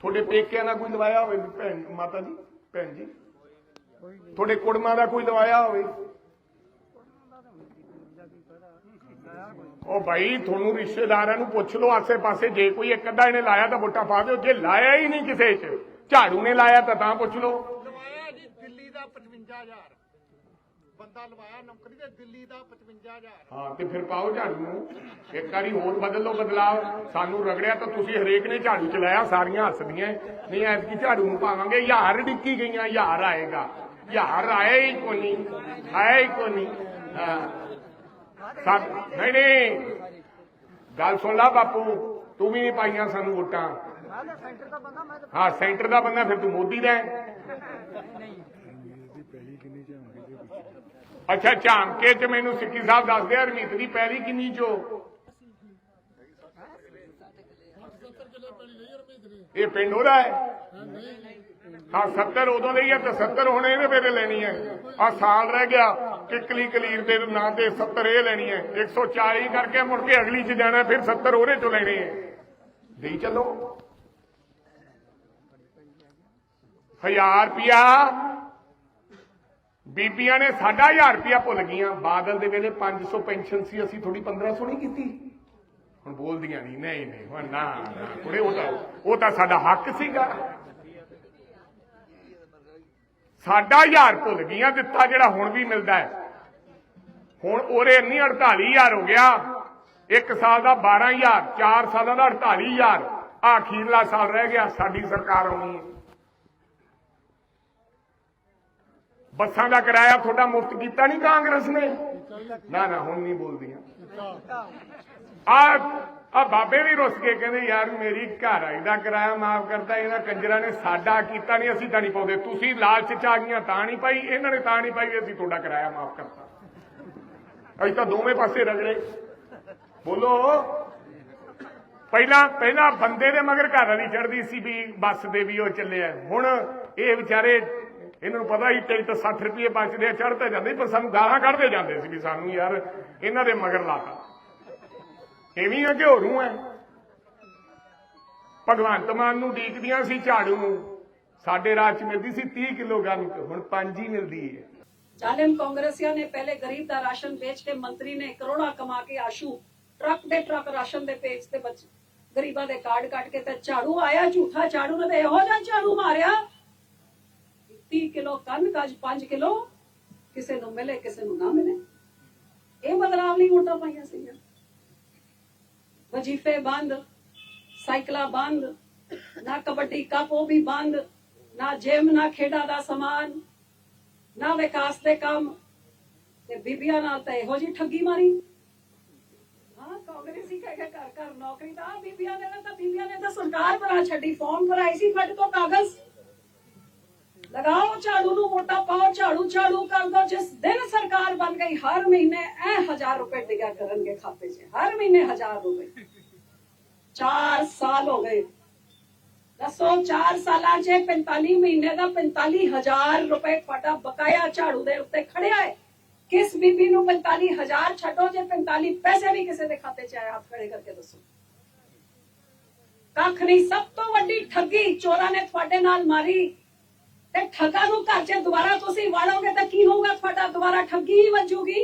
ਤੁਹਾਡੇ ਪੇਕਿਆਂ ਦਾ ਕੋਈ ਲਵਾਇਆ ਹੋਵੇ ਭੈਣ, ਮਾਤਾ ਜੀ, ਭੈਣ ਜੀ? ਤੁਹਾਡੇ ਕੁੜਮਾਂ ਦਾ ਕੋਈ ਲਵਾਇਆ ਹੋਵੇ? ਉਹ ਭਾਈ ਤੁਹਾਨੂੰ ਰਿਸ਼ਤੇਦਾਰਾਂ ਨੂੰ ਪੁੱਛ ਲਓ, ਆਸੇ-ਪਾਸੇ ਜੇ ਕੋਈ ਇੱਕ ਅੱਧਾ ਇਹਨੇ ਲਾਇਆ ਤਾਂ ਵੋਟਾਂ ਪਾ ਦਿਓ, ਜੇ ਲਾਇਆ ਹੀ ਨਹੀਂ ਕਿਸੇ 'ਚ, ਝਾੜੂ ਨੇ ਲਾਇਆ ਤਾਂ ਤਾਂ ਪੁੱਛ ਲਓ। ਲਵਾਇਆ ਜੀ, ਦਿੱਲੀ ਦਾ 55000 ਬੰਦਾ ਲਵਾਇਆ ਨੌਕਰੀ ਤੇ ਦਿੱਲੀ ਦਾ 55000 ਹਾਂ ਤੇ ਫਿਰ ਪਾਓ ਝਾੜੂ ਨੂੰ। ਇੱਕ ਵਾਰੀ ਹੋਰ ਬਦਲ ਲਓ ਬਦਲਾਵ ਸਾਨੂੰ ਰਗੜਿਆ ਤਾਂ ਤੁਸੀਂ ਹਰੇਕ ਨੇ ਝਾੜੂ ਚਲਾਇਆ ਸਾਰੀਆਂ ਹੱਸਦੀਆਂ। ਨਹੀਂ ਐਤਕੀ ਝਾੜੂ ਨੂੰ ਪਾਵਾਂਗੇ। ਯਾਰ ਡਿੱਕੀ ਗਈਆਂ ਯਾਰ ਆਏਗਾ। ਯਾਰ ਆਇਆ ਹੀ ਕੋਈ ਨਹੀਂ। ਆਇਆ ਹੀ ਕੋਈ ਨਹੀਂ। ਨਹੀਂ ਨਹੀਂ। ਗੱਲ ਸੁਣ ਲਾ ਬਾਪੂ। ਤੂੰ ਵੀ ਨਹੀਂ ਪਾਈਆਂ ਸਾਨੂੰ ਵੋਟਾਂ। ਹਾਂ ਸੈਂਟਰ ਦਾ ਬੰਦਾ ਫਿਰ ਤੂੰ ਮੋਦੀ ਦਾ ਹੈ। ਅੱਛਾ, ਝਾਂਕੇ ਚ ਮੈਨੂੰ ਸਿੱਕੀ ਸਾਹਿਬ ਦੱਸਦੇ ਆ ਰਮੀਤ ਦੀ ਪਹਿਲੀ ਕਿੰਨੀ ਚੋ? ਇਹ ਪਿੰਡ ਉਹਦਾ ਹੈ? ਹਾਂ 70 ਉਦੋਂ ਲਈ ਹੈ ਤੇ 70 ਹੁਣ ਇਹਦੇ ਵੇਲੇ ਲੈਣੀ ਹੈ। ਆ ਸਾਲ ਰਹਿ ਗਿਆ, ਕਿਕਲੀ ਕਲੀਰ ਦੇ ਨਾਂ ਤੇ 70 ਇਹ ਲੈਣੀ ਹੈ। 140 ਕਰਕੇ ਮੁੜ ਕੇ ਅਗਲੀ ਚ ਜਾਣਾ, ਫਿਰ 70 ਉਹਦੇ ਚੋਂ ਲੈਣੇ ਹੈ। ਦੇਈ ਚੱਲੋ। 1000 ਰੁਪਿਆ ਬੀਬੀਆਂ ਨੇ ਸਾਡਾ 1000 ਰੁਪਿਆ ਭੁੱਲ ਗਈਆਂ। ਬਾਦਲ ਦੇ ਵੇਲੇ 500 ਪੈਨਸ਼ਨ ਸੀ, ਅਸੀਂ ਥੋੜੀ 1500 ਨਹੀਂ ਕੀਤੀ। ਹੁਣ ਬੋਲਦੀਆਂ ਨਹੀਂ ਨਹੀਂ ਨਹੀਂ, ਹੁਣ ਨਾ ਕੁੜੇ, ਉਹ ਤਾਂ ਉਹ ਤਾਂ ਸਾਡਾ ਹੱਕ ਸੀਗਾ। ਸਾਡਾ 1000 ਭੁੱਲ ਗਈਆਂ, ਦਿੱਤਾ ਜਿਹੜਾ ਹੁਣ ਵੀ ਮਿਲਦਾ ਹੈ। ਹੁਣ ਉਹਦੇ ਨਹੀਂ 48000 ਹੋ ਗਿਆ। ਇੱਕ ਸਾਲ ਦਾ 12000 4 ਸਾਲਾਂ ਦਾ 48000 ਆਹ ਅਖੀਰਲਾ ਸਾਲ ਰਹਿ ਗਿਆ, ਸਾਡੀ ਸਰਕਾਰ ਆਉਣੀ ਹੈ। ਬੱਸਾਂ ਦਾ ਕਿਰਾਇਆ ਤੁਹਾਡਾ ਮੁਫਤ ਕੀਤਾ ਨਹੀਂ ਕਾਂਗਰਸ ਨੇ? ਨਾ ਨਾ, ਹੁਣ ਨਹੀਂ ਬੋਲਦੀਆਂ। ਆ ਆ ਬਾਬੇ ਵੀ ਰੁੱਸ ਕੇ ਕਹਿੰਦੇ, ਯਾਰ ਮੇਰੀ ਘਰ ਆਈ ਦਾ ਕਿਰਾਇਆ ਮਾਫ ਕਰਦਾ ਇਹਨਾਂ ਕੰਜਰਾਂ ਨੇ ਸਾਡਾ ਕੀਤਾ ਨਹੀਂ, ਅਸੀਂ ਤਾਂ ਨਹੀਂ ਪਾਉਂਦੇ। ਤੁਸੀਂ ਲਾਲਚ ਚ ਆ ਗਈਆਂ, ਤਾਂ ਨਹੀਂ ਪਾਈ, ਇਹਨਾਂ ਨੇ ਤਾਂ ਨਹੀਂ ਪਾਈ ਅਸੀਂ ਤੁਹਾਡਾ ਕਿਰਾਇਆ ਮਾਫ ਕਰਤਾ। ਅਸੀਂ ਤਾਂ ਦੋਵੇਂ ਪਾਸੇ ਰਗੜੇ। ਬੋਲੋ। ਪਹਿਲਾਂ ਪਹਿਲਾਂ ਬੰਦੇ ਦੇ ਮਗਰ ਘਰ ਵਾਲੀ ਚੜਦੀ ਸੀ ਵੀ ਬੱਸ ਦੇ ਵੀ ਉਹ ਚੱਲਿਆ ਹੁਣ ਇਹ ਵਿਚਾਰੇ ਇਹਨਾਂ ਨੂੰ ਪਤਾ ਹੀ ਟਿਕਟ 60 ਰੁਪਏ ਬਚਦੇ ਆ ਚੜ੍ਹ ਤਾਂ ਜਾਂਦੇ ਪਰ ਸਾਨੂੰ ਗਾਲਾਂ ਕੱਢਦੇ ਜਾਂਦੇ ਸੀ ਵੀ ਸਾਨੂੰ ਯਾਰ ਇਹਨਾਂ ਦੇ ਮਗਰ ਲਾਤਾ ਐਵੇਂ ਆ ਕਿ ਹੋਰੂ ਹੈ ਭਗਵੰਤ ਮਾਨ ਨੂੰ ਡੀਕਦੀਆਂ ਸੀ ਝਾੜੂ ਨੂੰ ਸਾਡੇ ਰਾਜ ਚ ਮਿਲਦੀ ਸੀ 30 ਕਿਲੋ ਕਣਕ ਹੁਣ 5 ਹੀ ਮਿਲਦੀ ਹੈ जालिम कांग्रेसियों ने पहले गरीब का राशन बेच के मंत्री ने करोड़ा कमा के आशू ट्रक दे ट्रक राशन दे बेचते बच गरीबा दे कार्ड ਕੱਟ ਕੇ ਤੇ ਝਾੜੂ ਆਇਆ ਝੂਠਾ ਝਾੜੂ ਨੇ ਤੇ ਇਹੋ ਜਿਹਾ ਝਾੜੂ ਮਾਰਿਆ 30 ਕਿਲੋ ਕਣਕ ਅੱਜ 5 ਕਿਲੋ ਕਿਸੇ ਨੂੰ ਮਿਲੇ, ਕਿਸੇ ਨੂੰ ਨਾ ਮਿਲੇ। ਇਹ ਬਦਲਾਵ ਲਈ ਵੋਟਾਂ ਪਾਈਆਂ ਸੀਗੀਆਂ। ਵਜੀਫੇ ਬੰਦ, ਸਾਈਕਲਾਂ ਬੰਦ, ਨਾ ਕਬੱਡੀ ਕੱਪ ਉਹ ਵੀ ਬੰਦ, ਨਾ ਜਿਮ, ਨਾ ਖੇਡਾਂ ਦਾ ਸਮਾਨ, ਨਾ ਵਿਕਾਸ ਦੇ ਕੰਮ। ਤੇ ਬੀਬੀਆਂ ਨਾਲ ਤਾਂ ਇਹੋ ਜੀ ਠੱਗੀ ਮਾਰੀ। ਹਾਂ, ਕਾਂਗਰਸੀ ਕਹਿ ਕੇ ਘਰ ਘਰ ਨੌਕਰੀ ਦਾ ਬੀਬੀਆਂ ਨੇ ਤਾਂ ਬੀਬੀਆਂ ਨੇ ਤਾਂ ਸਰਕਾਰ ਬਣਾ ਛੱਡੀ, ਫਾਰਮ ਭਰਾਈ ਸੀ, ਫੜ ਤੋਂ ਕਾਗਜ਼। ਲਗਾਓ ਝਾੜੂ ਨੂੰ ਵੋਟਾਂ ਪਾਓ ਝਾੜੂ ਝਾੜੂ ਕਰ ਦੋ ਜਿਸ ਦਿਨ ਸਰਕਾਰ ਬਣ ਗਈ ਹਰ ਮਹੀਨੇ ਇਹ ਹਜ਼ਾਰ ਰੁਪਏ ਡਿਗਾ ਕਰਨਗੇ ਖਾਤੇ 'ਚ ਹਰ ਮਹੀਨੇ ਹਜ਼ਾਰ ਰੁਪਏ 4 ਸਾਲ ਹੋ ਗਏ ਦੱਸੋ 4 ਸਾਲਾਂ 'ਚ 45 ਮਹੀਨੇ ਦਾ 45000 ਰੁਪਏ ਤੁਹਾਡਾ ਬਕਾਇਆ ਝਾੜੂ ਦੇ ਉੱਤੇ ਖੜਿਆ ਹੈ ਕਿਸ ਬੀਬੀ ਨੂੰ 45000 ਛੱਡੋ ਜੇ 45 ਪੈਸੇ ਵੀ ਕਿਸੇ ਦੇ ਖਾਤੇ 'ਚ ਆਇਆ ਹੱਥ ਖੜੇ ਕਰਕੇ ਦੱਸੋ ਕੱਖ ਨਹੀਂ ਸਭ ਤੋਂ ਵੱਡੀ ਠੱਗੀ ਚੋਰਾਂ ਨੇ ਤੁਹਾਡੇ ਨਾਲ ਮਾਰੀ ਤੇ ਠੱਗਾ ਨੂੰ ਘਰ 'ਚ ਦੁਬਾਰਾ ਤੁਸੀਂ ਵਾੜੋਗੇ ਤਾਂ ਕੀ ਹੋਊਗਾ ਤੁਹਾਡਾ ਦੁਬਾਰਾ ਠੱਗੀ ਹੀ ਵੱਜੂਗੀ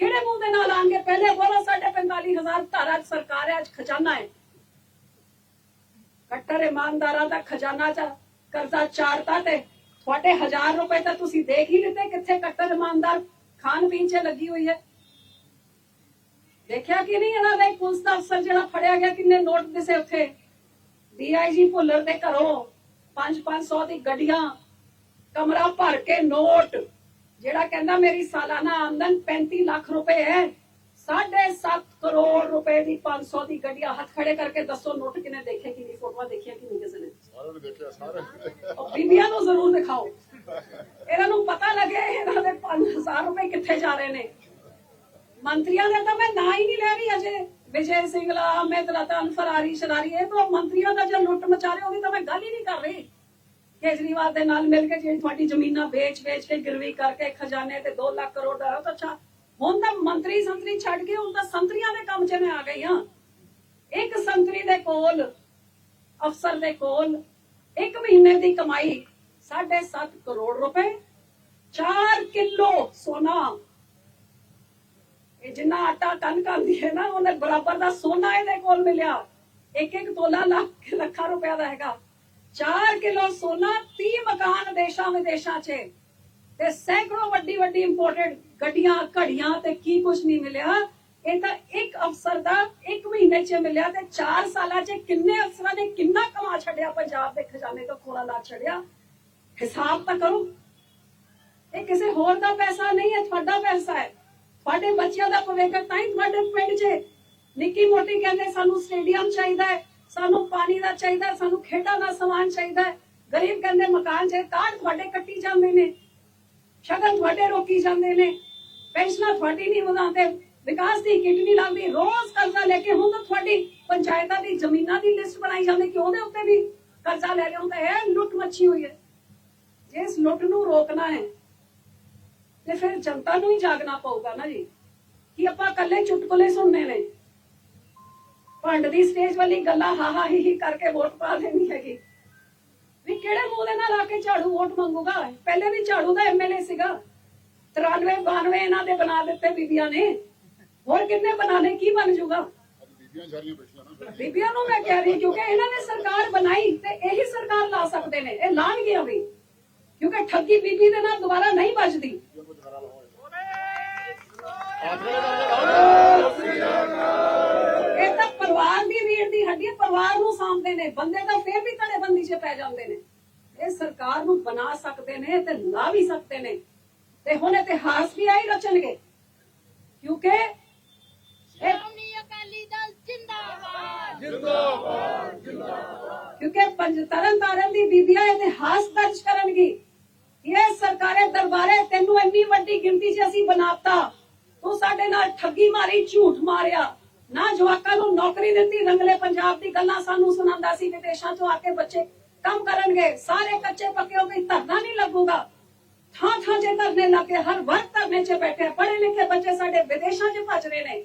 ਕਿਹੜੇ ਮੂੰਹ ਦੇ ਨਾਲ ਆਣਗੇ ਪਹਿਲੇ ਬੋਲੋ ਸਾਡੇ 45000 ਧਾਰਾ ਸਰਕਾਰ ਹੈ ਅੱਜ ਖਜ਼ਾਨਾ ਹੈ ਕੱਟਰ ਇਮਾਨਦਾਰਾਂ ਦਾ ਖਜ਼ਾਨਾ ਚ ਕਰਜ਼ਾ ਚਾੜਤਾ ਤੇ ਤੁਹਾਡੇ 1000 ਰੁਪਏ ਤਾਂ ਤੁਸੀਂ ਦੇਖ ਹੀ ਲਿੱਤੇ ਕਿੱਥੇ ਕੱਟਰ ਇਮਾਨਦਾਰ ਖਾਨ ਪੀਣ 'ਚ ਲੱਗੀ ਹੋਈ ਹੈ ਦੇਖਿਆ ਕਿ ਨਹੀਂ ਇਹਨਾਂ ਦਾ ਇੱਕ ਪੁਲਿਸ ਦਾ ਅਫਸਰ ਜਿਹੜਾ ਫੜਿਆ ਗਿਆ ਕਿੰਨੇ ਨੋਟ ਦਿਸੇ ਉੱਥੇ ਡੀਆਈਜੀ ਭੁੱਲਰ ਦੇ ਘਰੋਂ 5-500 ਦੀ ਗੱਡੀਆਂ ਕਮਰਾ ਭਰ ਕੇ ਨੋਟ ਜਿਹੜਾ ਕਹਿੰਦਾ ਮੇਰੀ ਸਾਲਾਨਾ ਆਮਦਨ 35 ਲੱਖ ਰੁਪਏ ਹੈ 7.5 ਕਰੋੜ ਰੁਪਏ ਦੀ 500 ਦੀ ਗੱਡੀਆਂ। ਹੱਥ ਖੜੇ ਕਰਕੇ ਦੱਸੋ ਨੋਟ ਕਿਨੇ ਦੇਖੇ ਕਿ ਨਹੀਂ ਫੋਟੋਆਂ ਦੇਖੀਆਂ ਕਿ ਨਹੀਂ ਕਿਸੇ ਨੇ? ਸਾਰਿਆਂ ਨੇ ਦੇਖਿਆ ਉਹ ਬੀਬੀਆਂ ਨੂੰ ਜ਼ਰੂਰ ਦਿਖਾਓ। ਇਹਨਾਂ ਨੂੰ ਪਤਾ ਲੱਗੇ ਇਹਨਾਂ ਦੇ 5000 ਰੁਪਏ ਕਿੱਥੇ ਜਾ ਰਹੇ ਨੇ। ਮੰਤਰੀਆਂ ਦੇ ਤਾਂ ਮੈਂ ਨਾਂ ਹੀ ਨਹੀਂ ਲੈ ਰਹੀ ਅਜੇ। ਵਿਜੇ ਸਿੰਘਲਾ ਅਮਿਤ ਰਤਨ ਫਰਾਰੀ, ਸ਼ਰਾਰੀ, ਇਹ ਤਾਂ ਮੰਤਰੀਆਂ ਦਾ ਜੇ ਲੁੱਟ ਮਚਾ ਰਹੇ ਉਹਦੀ ਤਾਂ ਮੈਂ ਗੱਲ ਹੀ ਨਹੀਂ ਕਰ ਰਹੀ। ਕੇਜਰੀਵਾਲ ਦੇ ਨਾਲ ਮਿਲ ਕੇ ਜਿਹੜੀ ਤੁਹਾਡੀ ਜ਼ਮੀਨਾਂ ਵੇਚ-ਵੇਚ ਕੇ ਗਿਰਵੀ ਕਰਕੇ ਖਜ਼ਾਨੇ ਤੇ 2 ਲੱਖ ਕਰੋੜ ਦਾ ਤਾਂ ਅੱਛਾ ਹੁਣ ਤਾਂ ਮੰਤਰੀ ਸੰਤਰੀ ਛੱਡ ਕੇ ਹੁਣ ਤਾਂ ਸੰਤਰੀਆਂ ਦੇ ਕੰਮ 'ਚ ਮੈਂ ਆ ਗਈ ਹਾਂ। ਇੱਕ ਸੰਤਰੀ ਦੇ ਕੋਲ, ਅਫਸਰ ਦੇ ਕੋਲ ਇੱਕ ਮਹੀਨੇ ਦੀ ਕਮਾਈ 7.5 ਕਰੋੜ ਰੁਪਏ 4 ਕਿਲੋ ਸੋਨਾ ਇਹ ਜਿੰਨਾ ਆਟਾ ਕਣਕ ਕਰਦੀ ਹੈ ਨਾ, ਉਹਨੇ ਬਰਾਬਰ ਦਾ ਸੋਨਾ ਇਹਦੇ ਕੋਲ ਮਿਲਿਆ। ਇੱਕ ਇੱਕ ਤੋਲਾ ਲੱਖ ਲੱਖਾਂ ਰੁਪਇਆ ਦਾ ਹੈਗਾ। 4 ਕਿਲੋ ਸੋਨਾ 30 ਮਕਾਨ ਦੇਸ਼ਾਂ ਵਿਦੇਸ਼ਾਂ 'ਚ। ਤੇ ਸੈਂਕੜੋ ਵੱਡੀ ਵੱਡੀ ਇੰਪੋਰਟਡ ਗੱਡੀਆਂ, ਘੜੀਆਂ ਤੇ ਕੀ ਕੁਝ ਨਹੀਂ ਮਿਲਿਆ। ਇਹ ਤਾਂ ਇੱਕ ਅਫਸਰ ਦਾ ਇੱਕ ਮਹੀਨੇ 'ਚ ਮਿਲਿਆ ਤੇ 4 ਸਾਲਾਂ 'ਚ ਕਿੰਨੇ ਅਫਸਰਾਂ ਨੇ ਕਿੰਨਾ ਕਮਾ ਛੱਡਿਆ ਪੰਜਾਬ ਦੇ ਖਜ਼ਾਨੇ ਤੋਂ ਖੋਲਾ ਲਾ ਛੱਡਿਆ। ਹਿਸਾਬ ਤਾਂ ਕਰੋ। ਇਹ ਕਿਸੇ ਹੋਰ ਦਾ ਪੈਸਾ ਨਹੀਂ ਹੈ, ਤੁਹਾਡਾ ਪੈਸਾ ਹੈ। ਤੁਹਾਡੇ ਬੱਚਿਆਂ ਦਾ ਭਵਿੱਖ ਤਾਂ ਹੀ ਤੁਹਾਡੇ ਪਿੰਡ 'ਚ ਨਿੱਕੀ ਮੋਟੀ ਕਹਿੰਦੇ ਸਾਨੂੰ ਸਟੇਡੀਅਮ ਚਾਹੀਦਾ ਹੈ ਸਾਨੂੰ ਪਾਣੀ ਦਾ ਚਾਹੀਦਾ ਹੈ, ਸਾਨੂੰ ਖੇਡਾਂ ਦਾ ਸਮਾਨ ਚਾਹੀਦਾ ਹੈ। ਗਰੀਬ ਕਹਿੰਦੇ ਮਕਾਨ 'ਚ ਕਾਰਡ ਤੁਹਾਡੇ ਕੱਟੀ ਜਾਂਦੇ ਨੇ ਸ਼ਗਨ ਤੁਹਾਡੇ ਰੋਕੀ ਜਾਂਦੇ ਨੇ ਪੈਨਸ਼ਨਾਂ ਤੁਹਾਡੀ ਨਹੀਂ ਵਧਾਉਂਦੇ ਵਿਕਾਸ ਦੀ ਕਿਟ ਨਹੀਂ ਲੱਗਦੀ ਰੋਜ਼ ਕਰਜ਼ਾ ਲੈ ਕੇ ਹੁਣ ਤਾਂ ਤੁਹਾਡੀ ਪੰਚਾਇਤਾਂ ਦੀ ਜ਼ਮੀਨਾਂ ਦੀ ਲਿਸਟ ਬਣਾਈ ਜਾਂਦੀ ਕਿ ਉਹਦੇ ਉੱਤੇ ਵੀ ਕਰਜ਼ਾ ਲੈ ਲਿਆ ਹੁੰਦਾ ਹੈ ਲੁੱਟ ਮੱਛੀ ਹੋਈ ਹੈ। ਜੇ ਇਸ ਲੁੱਟ ਨੂੰ ਰੋਕਣਾ ਹੈ ਤੇ ਫਿਰ ਜਨਤਾ ਨੂੰ ਹੀ ਜਾਗਣਾ ਪਊਗਾ ਨਾ ਜੀ ਕਿ ਆਪਾਂ ਇਕੱਲੇ ਚੁਟਕਲੇ ਸੁਣਨੇ ਨੇ। ਭੰਡ ਦੀ ਸਟੇਜ ਵਾਲੀ ਗੱਲਾਂ ਹਾ ਹਾ ਹੀ ਹੀ ਕਰਕੇ ਵੋਟ ਪਾ ਦੇਣੀ ਹੈਗੀ। ਵੀ ਕਿਹੜੇ ਮੂੰਹ ਦੇ ਨਾਲ ਆ ਕੇ ਝਾੜੂ ਵੋਟ ਮੰਗੂਗਾ? ਪਹਿਲੇ ਵੀ ਝਾੜੂ ਦਾ ਐਮਐਲਏ ਸੀਗਾ। 93 92 ਇਹਨਾਂ ਦੇ ਬਣਾ ਦਿੱਤੇ ਬੀਬੀਆਂ ਨੇ। ਹੋਰ ਕਿੰਨੇ ਬਣਾਣੇ ਕੀ ਬਣ ਜੂਗਾ? ਅੱਜ ਬੀਬੀਆਂ ਸਾਰੀਆਂ ਬੈਠੀਆਂ ਨਾ। ਬੀਬੀਆਂ ਨੂੰ ਮੈਂ ਕਹਿ ਰਹੀ ਕਿਉਂਕਿ ਇਹਨਾਂ ਨੇ ਸਰਕਾਰ ਬਣਾਈ ਤੇ ਇਹੀ ਸਰਕਾਰ ਲਾ ਸਕਦੇ ਨੇ ਇਹ ਲਾਣਗੇ ਵੀ। ਕਿਉਂਕਿ ਠੱਗੀ ਬੀਬੀ ਦੇ ਨਾਲ ਦੁਬਾਰਾ ਨਹੀਂ ਵੱਜਦੀ। ਜੇ ਕੁਝ ਖਰਾ ਲਾਓ ਆਖਰੇ ਦਾ ਇਹ ਤਾਂ ਪਰਿਵਾਰ ਦੀ ਰੀੜ ਦੀ ਹੱਡੀ ਹੈ, ਪਰਿਵਾਰ ਨੂੰ ਸਾਂਭਦੇ ਨੇ। ਬੰਦੇ ਤਾਂ ਫੇਰ ਵੀ ਧੜੇਬੰਦੀ 'ਚ ਪੈ ਜਾਂਦੇ ਨੇ। ਇਹ ਸਰਕਾਰ ਨੂੰ ਬਣਾ ਸਕਦੇ ਨੇ ਤੇ ਲਾ ਵੀ ਸਕਦੇ ਨੇ। ਤੇ ਹੁਣ ਇਤਿਹਾਸ ਵੀ ਆਈ ਰਚਣਗੇ। ਕਿਉਂਕਿ ਸ਼੍ਰੋਮਣੀ ਅਕਾਲੀ ਦਲ ਜਿੰਦਾਬਾਦ। ਕਿਉਂਕਿ ਪੰਜ ਤਰਨ ਤਾਰਨ ਦੀ ਬੀਬੀਆਂ ਇਤਿਹਾਸ ਦਰਜ ਕਰਨਗੀ ਇਹ ਸਰਕਾਰੇ ਦਰਬਾਰੇ, ਤੈਨੂੰ ਇੰਨੀ ਵੱਡੀ ਗਿਣਤੀ 'ਚ ਅਸੀਂ ਬਣਾਤਾ। ਤੂੰ ਸਾਡੇ ਨਾਲ ਠੱਗੀ ਮਾਰੀ, ਝੂਠ ਮਾਰਿਆ। ਨਾ ਜਵਾਕਾਂ ਨੂੰ ਨੌਕਰੀ ਦਿੱਤੀ ਰੰਗਲੇ ਪੰਜਾਬ ਦੀ ਗੱਲਾਂ ਸਾਨੂੰ ਸੁਣਾਉਂਦਾ ਸੀ, ਵਿਦੇਸ਼ਾਂ 'ਚੋਂ ਆ ਕੇ ਬੱਚੇ ਕੰਮ ਕਰਨਗੇ। ਸਾਰੇ ਕੱਚੇ ਪੱਕੇ ਹੋ ਗਏ ਧਰਨਾ ਨਹੀਂ ਲੱਗੂਗਾ। ਥਾਂ ਥਾਂ 'ਚ ਧਰਨੇ ਲੱਗੇ, ਹਰ ਵਕਤ ਧਰਨੇ 'ਚ ਬੈਠੇ ਪੜ੍ਹੇ ਲਿਖੇ ਬੱਚੇ ਸਾਡੇ ਵਿਦੇਸ਼ਾਂ 'ਚ ਭੱਜ ਰਹੇ ਨੇ।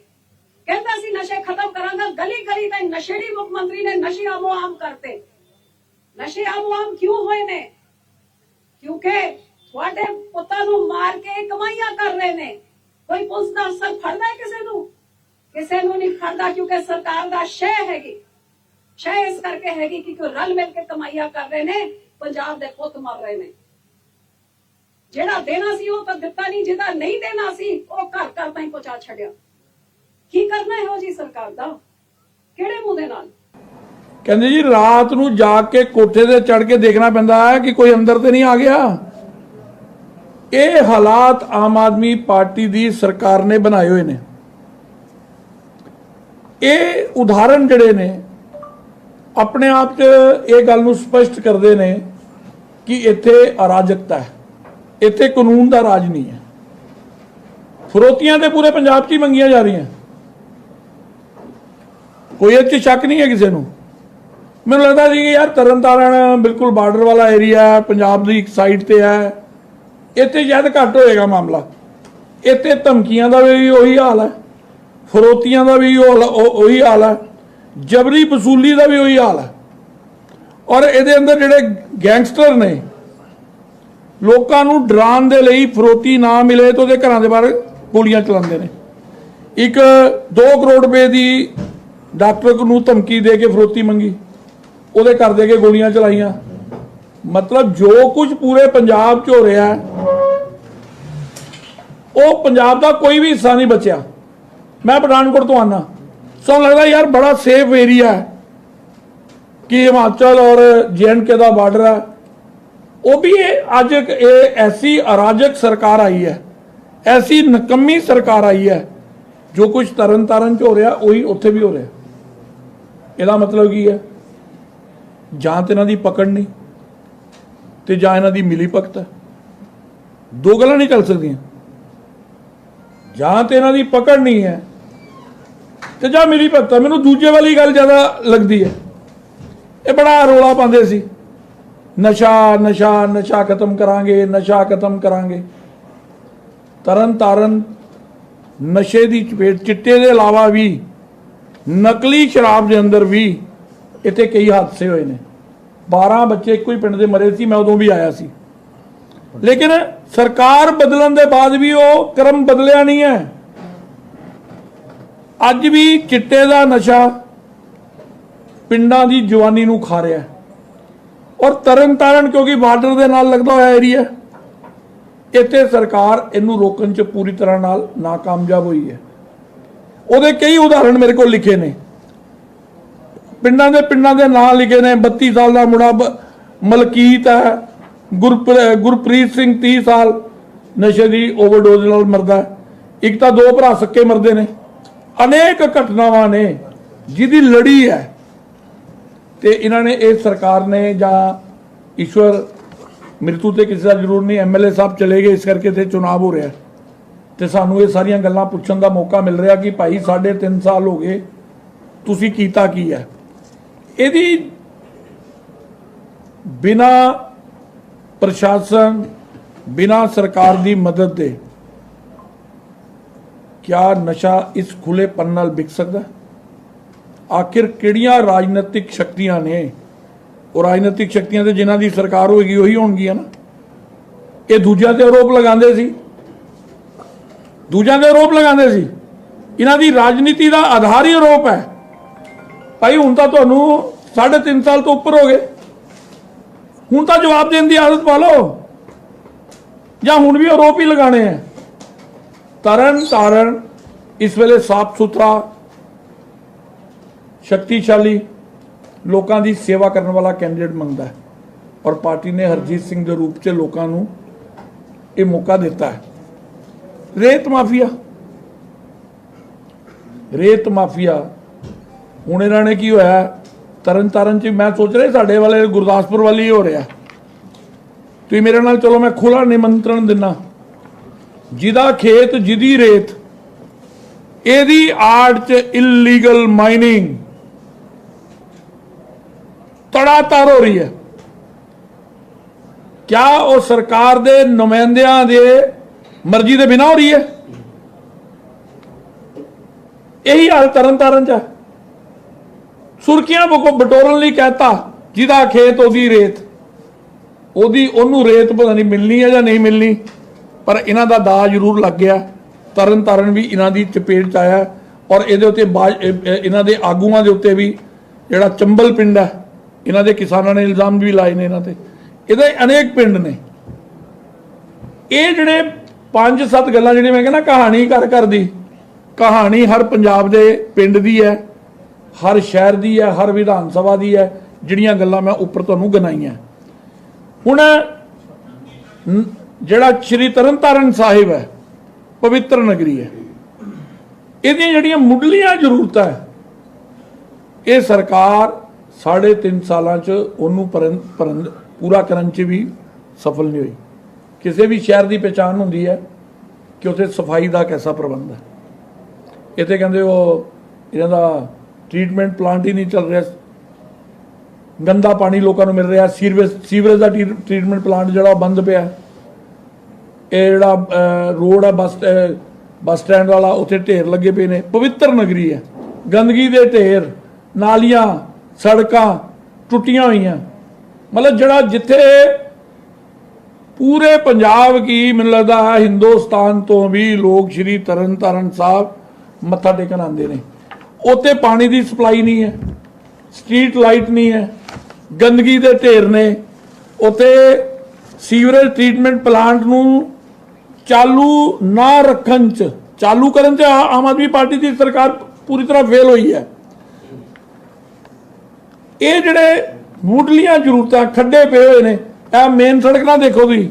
ਕਹਿੰਦਾ ਸੀ, ਨਸ਼ੇ ਖਤਮ ਕਰਾਂਗਾ, ਗਲੀ ਗਲੀ ਤੇ ਨਸ਼ੇੜੀ ਮੁੱਖ ਮੰਤਰੀ ਨੇ ਨਸ਼ੇ ਆਮੋ ਆਮ ਕਰਤੇ। ਨਸ਼ੇ ਆਮੋ ਆਮ ਕਿਉਂ ਹੋਏ ਨੇ? ਕਿਉਂਕਿ ਤੁਹਾਡੇ ਪੁੱਤਾਂ ਨੂੰ ਮਾਰ ਕੇ ਕਮਾਈਆਂ ਕਰ ਰਹੇ ਨੇ। ਕੋਈ ਪੁਲਿਸ ਦਾ ਅਫਸਰ ਫੜਦਾ ਕਿਸੇ ਨੂੰ? ਕਿਸੇ ਨੂੰ ਨਹੀਂ ਫੜਦਾ ਕਿਉਂਕਿ ਸਰਕਾਰ ਦਾ ਸ਼ਹਿ ਹੈਗੀ। ਸ਼ਹਿ ਇਸ ਕਰਕੇ ਹੈਗੀ ਕਿ ਕੋਈ ਰਲ ਮਿਲ ਕੇ ਕਮਾਈਆਂ ਕਰ ਰਹੇ ਨੇ, ਪੰਜਾਬ ਦੇ ਪੁੱਤ ਮਰ ਰਹੇ ਨੇ। ਜਿਹੜਾ ਦੇਣਾ ਸੀ ਉਹ ਤਾਂ ਦਿੱਤਾ ਨਹੀਂ, ਜਿਹਦਾ ਨਹੀਂ ਦੇਣਾ ਸੀ, ਉਹ ਘਰ ਘਰ ਤਾਈਂ ਪਹੁੰਚਾ ਛੱਡਿਆ। ਕੀ ਕਰਨਾ ਇਹੋ ਜੀ ਸਰਕਾਰ ਦਾ? ਕਿਹੜੇ ਮੂੰਹ ਦੇ ਨਾਲ? ਕਹਿੰਦੇ ਜੀ, ਰਾਤ ਨੂੰ ਜਾ ਕੇ ਕੋਠੇ ਤੇ ਚੜ ਕੇ ਦੇਖਣਾ ਪੈਂਦਾ ਹੈ ਕਿ ਕੋਈ ਅੰਦਰ ਤੇ ਨਹੀਂ ਆ ਗਿਆ। ਇਹ ਹਾਲਾਤ ਆਮ ਆਦਮੀ ਪਾਰਟੀ ਦੀ ਸਰਕਾਰ ਨੇ ਬਣਾਏ ਹੋਏ ਨੇ। ਇਹ ਉਦਾਹਰਣ ਜਿਹੜੇ ਨੇ, ਆਪਣੇ ਆਪ 'ਚ ਇਹ ਗੱਲ ਨੂੰ ਸਪਸ਼ਟ ਕਰਦੇ ਨੇ ਕਿ ਇੱਥੇ ਅਰਾਜਕਤਾ ਹੈ। ਇੱਥੇ ਕਾਨੂੰਨ ਦਾ ਰਾਜ ਨਹੀਂ ਹੈ। ਫਰੋਤੀਆਂ ਤੇ ਪੂਰੇ ਪੰਜਾਬ 'ਚ ਹੀ ਮੰਗੀਆਂ ਜਾ ਰਹੀਆਂ। ਕੋਈ ਇਹ 'ਚ ਸ਼ੱਕ ਨਹੀਂ ਹੈ ਕਿਸੇ ਨੂੰ। ਮੈਨੂੰ ਲੱਗਦਾ ਸੀ ਕਿ ਯਾਰ ਤਰਨਤਾਰਨ ਬਿਲਕੁਲ ਬਾਰਡਰ ਵਾਲਾ ਏਰੀਆ ਹੈ, ਪੰਜਾਬ ਦੀ ਇੱਕ ਸਾਈਡ ਤੇ ਹੈ। ਇੱਥੇ ਸ਼ਾਇਦ ਘੱਟ ਹੋਏਗਾ ਮਾਮਲਾ। ਇੱਥੇ ਧਮਕੀਆਂ ਦਾ ਵੀ ਉਹੀ ਹਾਲ ਹੈ। ਫਰੋਤੀਆਂ ਦਾ ਵੀ ਉਹ- ਉਹੀ ਹਾਲ ਹੈ। ਜਬਰੀ ਵਸੂਲੀ ਦਾ ਵੀ ਉਹੀ ਹਾਲ ਹੈ। ਔਰ ਇਹਦੇ ਅੰਦਰ ਜਿਹੜੇ ਗੈਂਗਸਟਰ ਨੇ, ਲੋਕਾਂ ਨੂੰ ਡਰਾਉਣ ਦੇ ਲਈ ਫਰੋਤੀ ਨਾ ਮਿਲੇ ਤਾਂ ਉਹਦੇ ਘਰਾਂ ਦੇ ਬਾਹਰ ਗੋਲੀਆਂ ਚਲਾਉਂਦੇ ਨੇ। ਇੱਕ 2 ਕਰੋੜ ਰੁਪਏ ਦੀ ਡਾਕਟਰ ਨੂੰ ਧਮਕੀ ਦੇ ਕੇ ਫਰੋਤੀ ਮੰਗੀ। ਉਹਦੇ ਘਰ ਦੇ ਕੇ ਗੋਲੀਆਂ ਚਲਾਈਆਂ। ਮਤਲਬ ਜੋ ਕੁਝ ਪੂਰੇ ਪੰਜਾਬ 'ਚ ਹੋ ਰਿਹਾ, ਉਹ ਪੰਜਾਬ ਦਾ ਕੋਈ ਵੀ ਹਿੱਸਾ ਨਹੀਂ ਬਚਿਆ। ਮੈਂ ਪਠਾਨਕੋਟ ਤੋਂ ਆਨਾ ਸੋ ਲੱਗਦਾ ਯਾਰ ਬੜਾ ਸੇਫ ਏਰੀਆ ਹੈ। ਕਿ ਹਿਮਾਚਲ ਔਰ ਕੇ ਦਾ ਬਾਰਡਰ ਹੈ। ਉਹ ਵੀ ਇਹ ਅੱਜ ਇਹ ਐਸੀ ਅਰਾਜਕ ਸਰਕਾਰ ਆਈ ਹੈ। ਐਸੀ ਨਕੰਮੀ ਸਰਕਾਰ ਆਈ ਹੈ। ਜੋ ਕੁਝ ਤਰਨ ਤਾਰਨ ਚ ਹੋ ਰਿਹਾ, ਉਹੀ ਉੱਥੇ ਵੀ ਹੋ ਰਿਹਾ। ਇਹਦਾ ਮਤਲਬ ਕੀ ਹੈ? ਜਾਂ ਤੇ ਇਹਨਾਂ ਦੀ ਪਕੜ ਨਹੀਂ, ਤੇ ਜਾਂ ਇਹਨਾਂ ਦੀ ਮਿਲੀ ਭਗਤ ਹੈ। ਦੋ ਗੱਲਾਂ ਨਹੀਂ ਚੱਲ ਸਕਦੀਆਂ। ਜਾਂ ਤੇ ਇਹਨਾਂ ਦੀ ਪਕੜ ਨਹੀਂ ਹੈ, ਤੇ ਜਾਂ ਮਿਲੀ ਭਗਤ ਹੈ। ਮੈਨੂੰ ਦੂਜੇ ਵਾਲੀ ਗੱਲ ਜ਼ਿਆਦਾ ਲੱਗਦੀ ਹੈ। ਇਹ ਬੜਾ ਰੋਲਾ ਪਾਉਂਦੇ ਸੀ। ਨਸ਼ਾ ਨਸ਼ਾ ਨਸ਼ਾ ਖਤਮ ਕਰਾਂਗੇ, ਨਸ਼ਾ ਖਤਮ ਕਰਾਂਗੇ। ਤਰਨ ਤਾਰਨ ਨਸ਼ੇ ਦੀ ਚਪੇਟ ਚਿੱਟੇ ਦੇ ਇਲਾਵਾ ਵੀ, ਨਕਲੀ ਸ਼ਰਾਬ ਦੇ ਅੰਦਰ ਵੀ ਇੱਥੇ ਕਈ ਹਾਦਸੇ ਹੋਏ ਨੇ। 12 ਬੱਚੇ ਇੱਕੋ ਹੀ ਪਿੰਡ ਦੇ ਮਰੇ ਸੀ, ਮੈਂ ਉਦੋਂ ਵੀ ਆਇਆ ਸੀ। ਲੇਕਿਨ ਸਰਕਾਰ ਬਦਲਣ ਦੇ ਬਾਅਦ ਵੀ ਉਹ ਕਰਮ ਬਦਲਿਆ ਨਹੀਂ ਹੈ। ਅੱਜ ਵੀ ਚਿੱਟੇ ਦਾ ਨਸ਼ਾ ਪਿੰਡਾਂ ਦੀ ਜਵਾਨੀ ਨੂੰ ਖਾ ਰਿਹਾ ਔਰ ਤਰਨ ਤਾਰਨ ਕਿਉਂਕਿ ਬਾਰਡਰ ਦੇ ਨਾਲ ਲੱਗਦਾ ਹੋਇਆ ਏਰੀਆ ਇੱਥੇ ਸਰਕਾਰ ਇਹਨੂੰ ਰੋਕਣ 'ਚ ਪੂਰੀ ਤਰ੍ਹਾਂ ਨਾਲ ਨਾਕਾਮਯਾਬ ਹੋਈ ਹੈ। ਉਹਦੇ ਕਈ ਉਦਾਹਰਣ ਮੇਰੇ ਕੋਲ ਲਿਖੇ ਨੇ। ਪਿੰਡਾਂ ਦੇ ਪਿੰਡਾਂ ਦੇ ਨਾਂ ਲਿਖੇ ਨੇ 32 ਸਾਲ ਦਾ ਮੁੰਡਾ ਬ- ਮਲਕੀਤ ਹੈ, ਗੁਰਪ੍ਰ- ਗੁਰਪ੍ਰੀਤ ਸਿੰਘ 30 ਸਾਲ, ਨਸ਼ੇ ਦੀ ਓਵਰਡੋਜ਼ ਨਾਲ ਮਰਦਾ ਇੱਕ ਤਾਂ ਦੋ ਭਰਾ ਸੱਕੇ ਮਰਦੇ ਨੇ। ਅਨੇਕ ਘਟਨਾਵਾਂ ਨੇ, ਜਿਹਦੀ ਲੜੀ ਹੈ। ਤੇ ਇਹਨਾਂ ਨੇ, ਇਹ ਸਰਕਾਰ ਨੇ ਜਾਂ ਈਸ਼ਵਰ ਮ੍ਰਿਤੂ ਤੇ ਕਿਸੇ ਦਾ ਜ਼ਰੂਰ ਨਹੀਂ ਐਮਐਲਏ ਸਾਹਿਬ ਚਲੇ ਗਏ, ਇਸ ਕਰਕੇ ਤੇ ਚੁਣਾਵ ਹੋ ਰਿਹਾ ਤੇ ਸਾਨੂੰ ਇਹ ਸਾਰੀਆਂ ਗੱਲਾਂ ਪੁੱਛਣ ਦਾ ਮੌਕਾ ਮਿਲ ਰਿਹਾ ਕਿ ਭਾਈ, ਸਾਢੇ 3 ਸਾਲ ਹੋ ਗਏ, ਤੁਸੀਂ ਕੀਤਾ ਕੀ ਹੈ? ਇਹਦੀ ਬਿਨਾ ਪ੍ਰਸ਼ਾਸਨ, ਬਿਨਾ ਸਰਕਾਰ ਦੀ ਮਦਦ ਦੇ ਕਿਆ ਨਸ਼ਾ ਇਸ ਖੁੱਲੇਪਨ ਨਾਲ ਵਿਕ ਸਕਦਾ? ਆਖਿਰ ਕਿਹੜੀਆਂ ਰਾਜਨੀਤਿਕ ਸ਼ਕਤੀਆਂ ਨੇ? ਉਹ ਰਾਜਨੀਤਿਕ ਸ਼ਕਤੀਆਂ ਤੇ ਜਿਨ੍ਹਾਂ ਦੀ ਸਰਕਾਰ ਹੋਏਗੀ ਉਹੀ ਹੋਣਗੀਆਂ ਨਾ। ਇਹ ਦੂਜਿਆਂ ਤੇ ਆਰੋਪ ਲਗਾਉਂਦੇ ਸੀ। ਦੂਜਿਆਂ ਤੇ ਆਰੋਪ ਲਗਾਉਂਦੇ ਸੀ। ਇਹਨਾਂ ਦੀ ਰਾਜਨੀਤੀ ਦਾ ਆਧਾਰ ਹੀ ਆਰੋਪ ਹੈ। ਭਾਈ, ਹੁਣ ਤਾਂ ਤੁਹਾਨੂੰ 3.5 ਸਾਲ ਤੋਂ ਉੱਪਰ ਹੋ ਗਏ। ਹੁਣ ਤਾਂ ਜਵਾਬ ਦੇਣ ਦੀ ਆਦਤ ਪਾ ਲਓ। ਜਾਂ ਹੁਣ ਵੀ ਆਰੋਪ ਹੀ ਲਗਾਣੇ ਆ। ਤਰਨ ਤਾਰਨ, ਇਸ ਵੇਲੇ ਸਾਫ਼ ਸੁਥਰਾ, ਸ਼ਕਤੀਸ਼ਾਲੀ ਲੋਕਾਂ ਦੀ ਸੇਵਾ ਕਰਨ ਵਾਲਾ ਕੈਂਡੀਡੇਟ ਮੰਗਦਾ ਹੈ। ਔਰ ਪਾਰਟੀ ਨੇ ਹਰਜੀਤ ਸਿੰਘ ਦੇ ਰੂਪ 'ਚ ਲੋਕਾਂ ਨੂੰ ਇਹ ਮੌਕਾ ਦਿੱਤਾ ਹੈ। ਰੇਤ ਮਾਫੀਆ। ਰੇਤ ਮਾਫੀਆ ਹੁਣ ਇਹਨਾਂ ਨੇ ਕੀ ਹੋਇਆ? ਤਰਨ ਤਾਰਨ 'ਚ ਮੈਂ ਸੋਚ ਰਿਹਾ ਸਾਡੇ ਵਾਲੇ ਗੁਰਦਾਸਪੁਰ ਵਾਲੀ ਹੋ ਰਿਹਾ। ਤੁਸੀਂ ਮੇਰੇ ਨਾਲ ਚਲੋ, ਮੈਂ ਖੁੱਲਾ ਨਿਮੰਤਰਣ ਦਿੰਨਾ ਜਿਹਦਾ ਖੇਤ, ਜਿਹਦੀ ਰੇਤ, ਇਹਦੀ ਆੜ 'ਚ ਇਲੀਗਲ ਮਾਈਨਿੰਗ ਤੜਾਤਾਰ ਹੋ ਰਹੀ ਹੈ। ਕਿਆ ਉਹ ਸਰਕਾਰ ਦੇ ਨੁਮਾਇੰਦਿਆਂ ਦੇ ਮਰਜ਼ੀ ਦੇ ਬਿਨਾ ਹੋ ਰਹੀ ਹੈ? ਇਹੀ ਹਾਲ ਤਰਨਤਾਰਨ ਚ ਹੈ। ਸੁਰਖੀਆਂ ਬਕੋ ਬਟੋਰਨ ਲਈ ਕਹਤਾ, ਜਿਹਦਾ ਖੇਤ ਉਹਦੀ ਰੇਤ। ਉਹਦੀ ਉਹਨੂੰ ਰੇਤ ਪਤਾ ਨਹੀਂ ਮਿਲਣੀ ਹੈ ਜਾਂ ਨਹੀਂ ਮਿਲਣੀ, ਪਰ ਇਹਨਾਂ ਦਾ ਦਾ ਜ਼ਰੂਰ ਲੱਗ ਗਿਆ। ਤਰਨ ਤਾਰਨ ਵੀ ਇਹਨਾਂ ਦੀ ਚਪੇਟ ਚ ਆਇਆ ਔਰ ਇਹਦੇ ਉੱਤੇ ਬਾਜ- ਇਹਨਾਂ ਦੇ ਆਗੂਆਂ ਦੇ ਉੱਤੇ ਵੀ ਜਿਹੜਾ ਚੰਬਲ ਪਿੰਡ ਹੈ, ਇਹਨਾਂ ਦੇ ਕਿਸਾਨਾਂ ਨੇ ਇਲਜ਼ਾਮ ਵੀ ਲਾਏ ਨੇ ਇਹਨਾਂ ਤੇ। ਇਹਦੇ ਅਨੇਕ ਪਿੰਡ ਨੇ। ਇਹ ਜਿਹੜੇ ਪੰਜ ਸੱਤ ਗੱਲਾਂ ਜਿਹੜੀਆਂ ਮੈਂ ਕਹਿੰਦਾ, ਕਹਾਣੀ ਘਰ ਘਰ ਦੀ, ਕਹਾਣੀ ਹਰ ਪੰਜਾਬ ਦੇ ਪਿੰਡ ਦੀ ਹੈ। ਹਰ ਸ਼ਹਿਰ ਦੀ ਹੈ, ਹਰ ਵਿਧਾਨ ਸਭਾ ਦੀ ਹੈ, ਜਿਹੜੀਆਂ ਗੱਲਾਂ ਮੈਂ ਉੱਪਰ ਤੁਹਾਨੂੰ ਗਨਾਈਆਂ ਹੁਣ ਜਿਹੜਾ ਸ਼੍ਰੀ ਤਰਨਤਾਰਨ ਸਾਹਿਬ ਹੈ, ਪਵਿੱਤਰ ਨਗਰੀ ਹੈ, ਇਹਦੀਆਂ ਜਿਹੜੀਆਂ ਮੁੱਢਲੀਆਂ ਜ਼ਰੂਰਤਾਂ ਹੈ, ਇਹ ਸਰਕਾਰ ਸਾਢੇ ਤਿੰਨ ਸਾਲਾਂ ਚ ਉਹਨੂੰ ਪਰਨ ਪਰਨ, ਪੂਰਾ ਕਰਨ ਚ ਵੀ ਸਫਲ ਨਹੀਂ ਹੋਈ। ਕਿਸੇ ਵੀ ਸ਼ਹਿਰ ਦੀ ਪਛਾਣ ਹੁੰਦੀ ਹੈ ਕਿ ਉੱਥੇ ਸਫ਼ਾਈ ਦਾ ਕੈਸਾ ਪ੍ਰਬੰਧ ਹੈ। ਇੱਥੇ ਕਹਿੰਦੇ ਉਹ, ਇਹਨਾਂ ਦਾ ਟ੍ਰੀਟਮੈਂਟ ਪਲਾਂਟ ਹੀ ਨਹੀਂ ਚੱਲ ਰਿਹਾ। ਗੰਦਾ ਪਾਣੀ ਲੋਕਾਂ ਨੂੰ ਮਿਲ ਰਿਹਾ। ਸੀਵਰੇਜ ਸੀਵਰੇਜ ਦਾ ਟ੍ਰੀਟਮੈਂਟ ਪਲਾਂਟ ਜਿਹੜਾ ਉਹ ਬੰਦ ਪਿਆ। ਇਹ ਜਿਹੜਾ ਰੋਡ ਹੈ ਬੱਸ ਅਹ, ਬੱਸ ਸਟੈਂਡ ਵਾਲਾ ਉੱਥੇ ਢੇਰ ਲੱਗੇ ਪਏ ਨੇ। ਪਵਿੱਤਰ ਨਗਰੀ ਹੈ। ਗੰਦਗੀ ਦੇ ਢੇਰ ਨਾਲੀਆਂ ਸੜਕਾਂ ਟੁੱਟੀਆਂ ਹੋਈਆਂ। ਮਤਲਬ ਜਿਹੜਾ ਜਿੱਥੇ ਪੂਰੇ ਪੰਜਾਬ ਕੀ ਮੈਨੂੰ ਲੱਗਦਾ ਹੈ ਹਿੰਦੁਸਤਾਨ ਤੋਂ ਵੀ ਲੋਕ ਸ਼੍ਰੀ ਤਰਨਤਾਰਨ ਸਾਹਿਬ ਮੱਥਾ ਟੇਕਣ ਆਉਂਦੇ ਨੇ। ਉੱਥੇ ਪਾਣੀ ਦੀ ਸਪਲਾਈ ਨਹੀਂ ਹੈ, ਸਟਰੀਟ ਲਾਈਟ ਨਹੀਂ ਹੈ, ਗੰਦਗੀ ਦੇ ਢੇਰ ਨੇ। ਉੱਥੇ ਸੀਵਰੇਜ ਟ੍ਰੀਟਮੈਂਟ ਪਲਾਂਟ ਨੂੰ ਚਾਲੂ ਨਾ ਰੱਖਣ ਚ, ਚਾਲੂ ਕਰਨ ਚ ਆ- ਆਮ ਆਦਮੀ ਪਾਰਟੀ ਦੀ ਸਰਕਾਰ ਪੂਰੀ ਤਰ੍ਹਾਂ ਫੇਲ ਹੋਈ ਹੈ। ਇਹ ਜਿਹੜੇ ਮੁੱਢਲੀਆਂ ਜ਼ਰੂਰਤਾਂ ਖੱਡੇ ਪਏ ਹੋਏ ਨੇ, ਇਹ ਮੇਨ ਸੜਕ ਨਾ ਦੇਖੋ ਤੁਸੀਂ।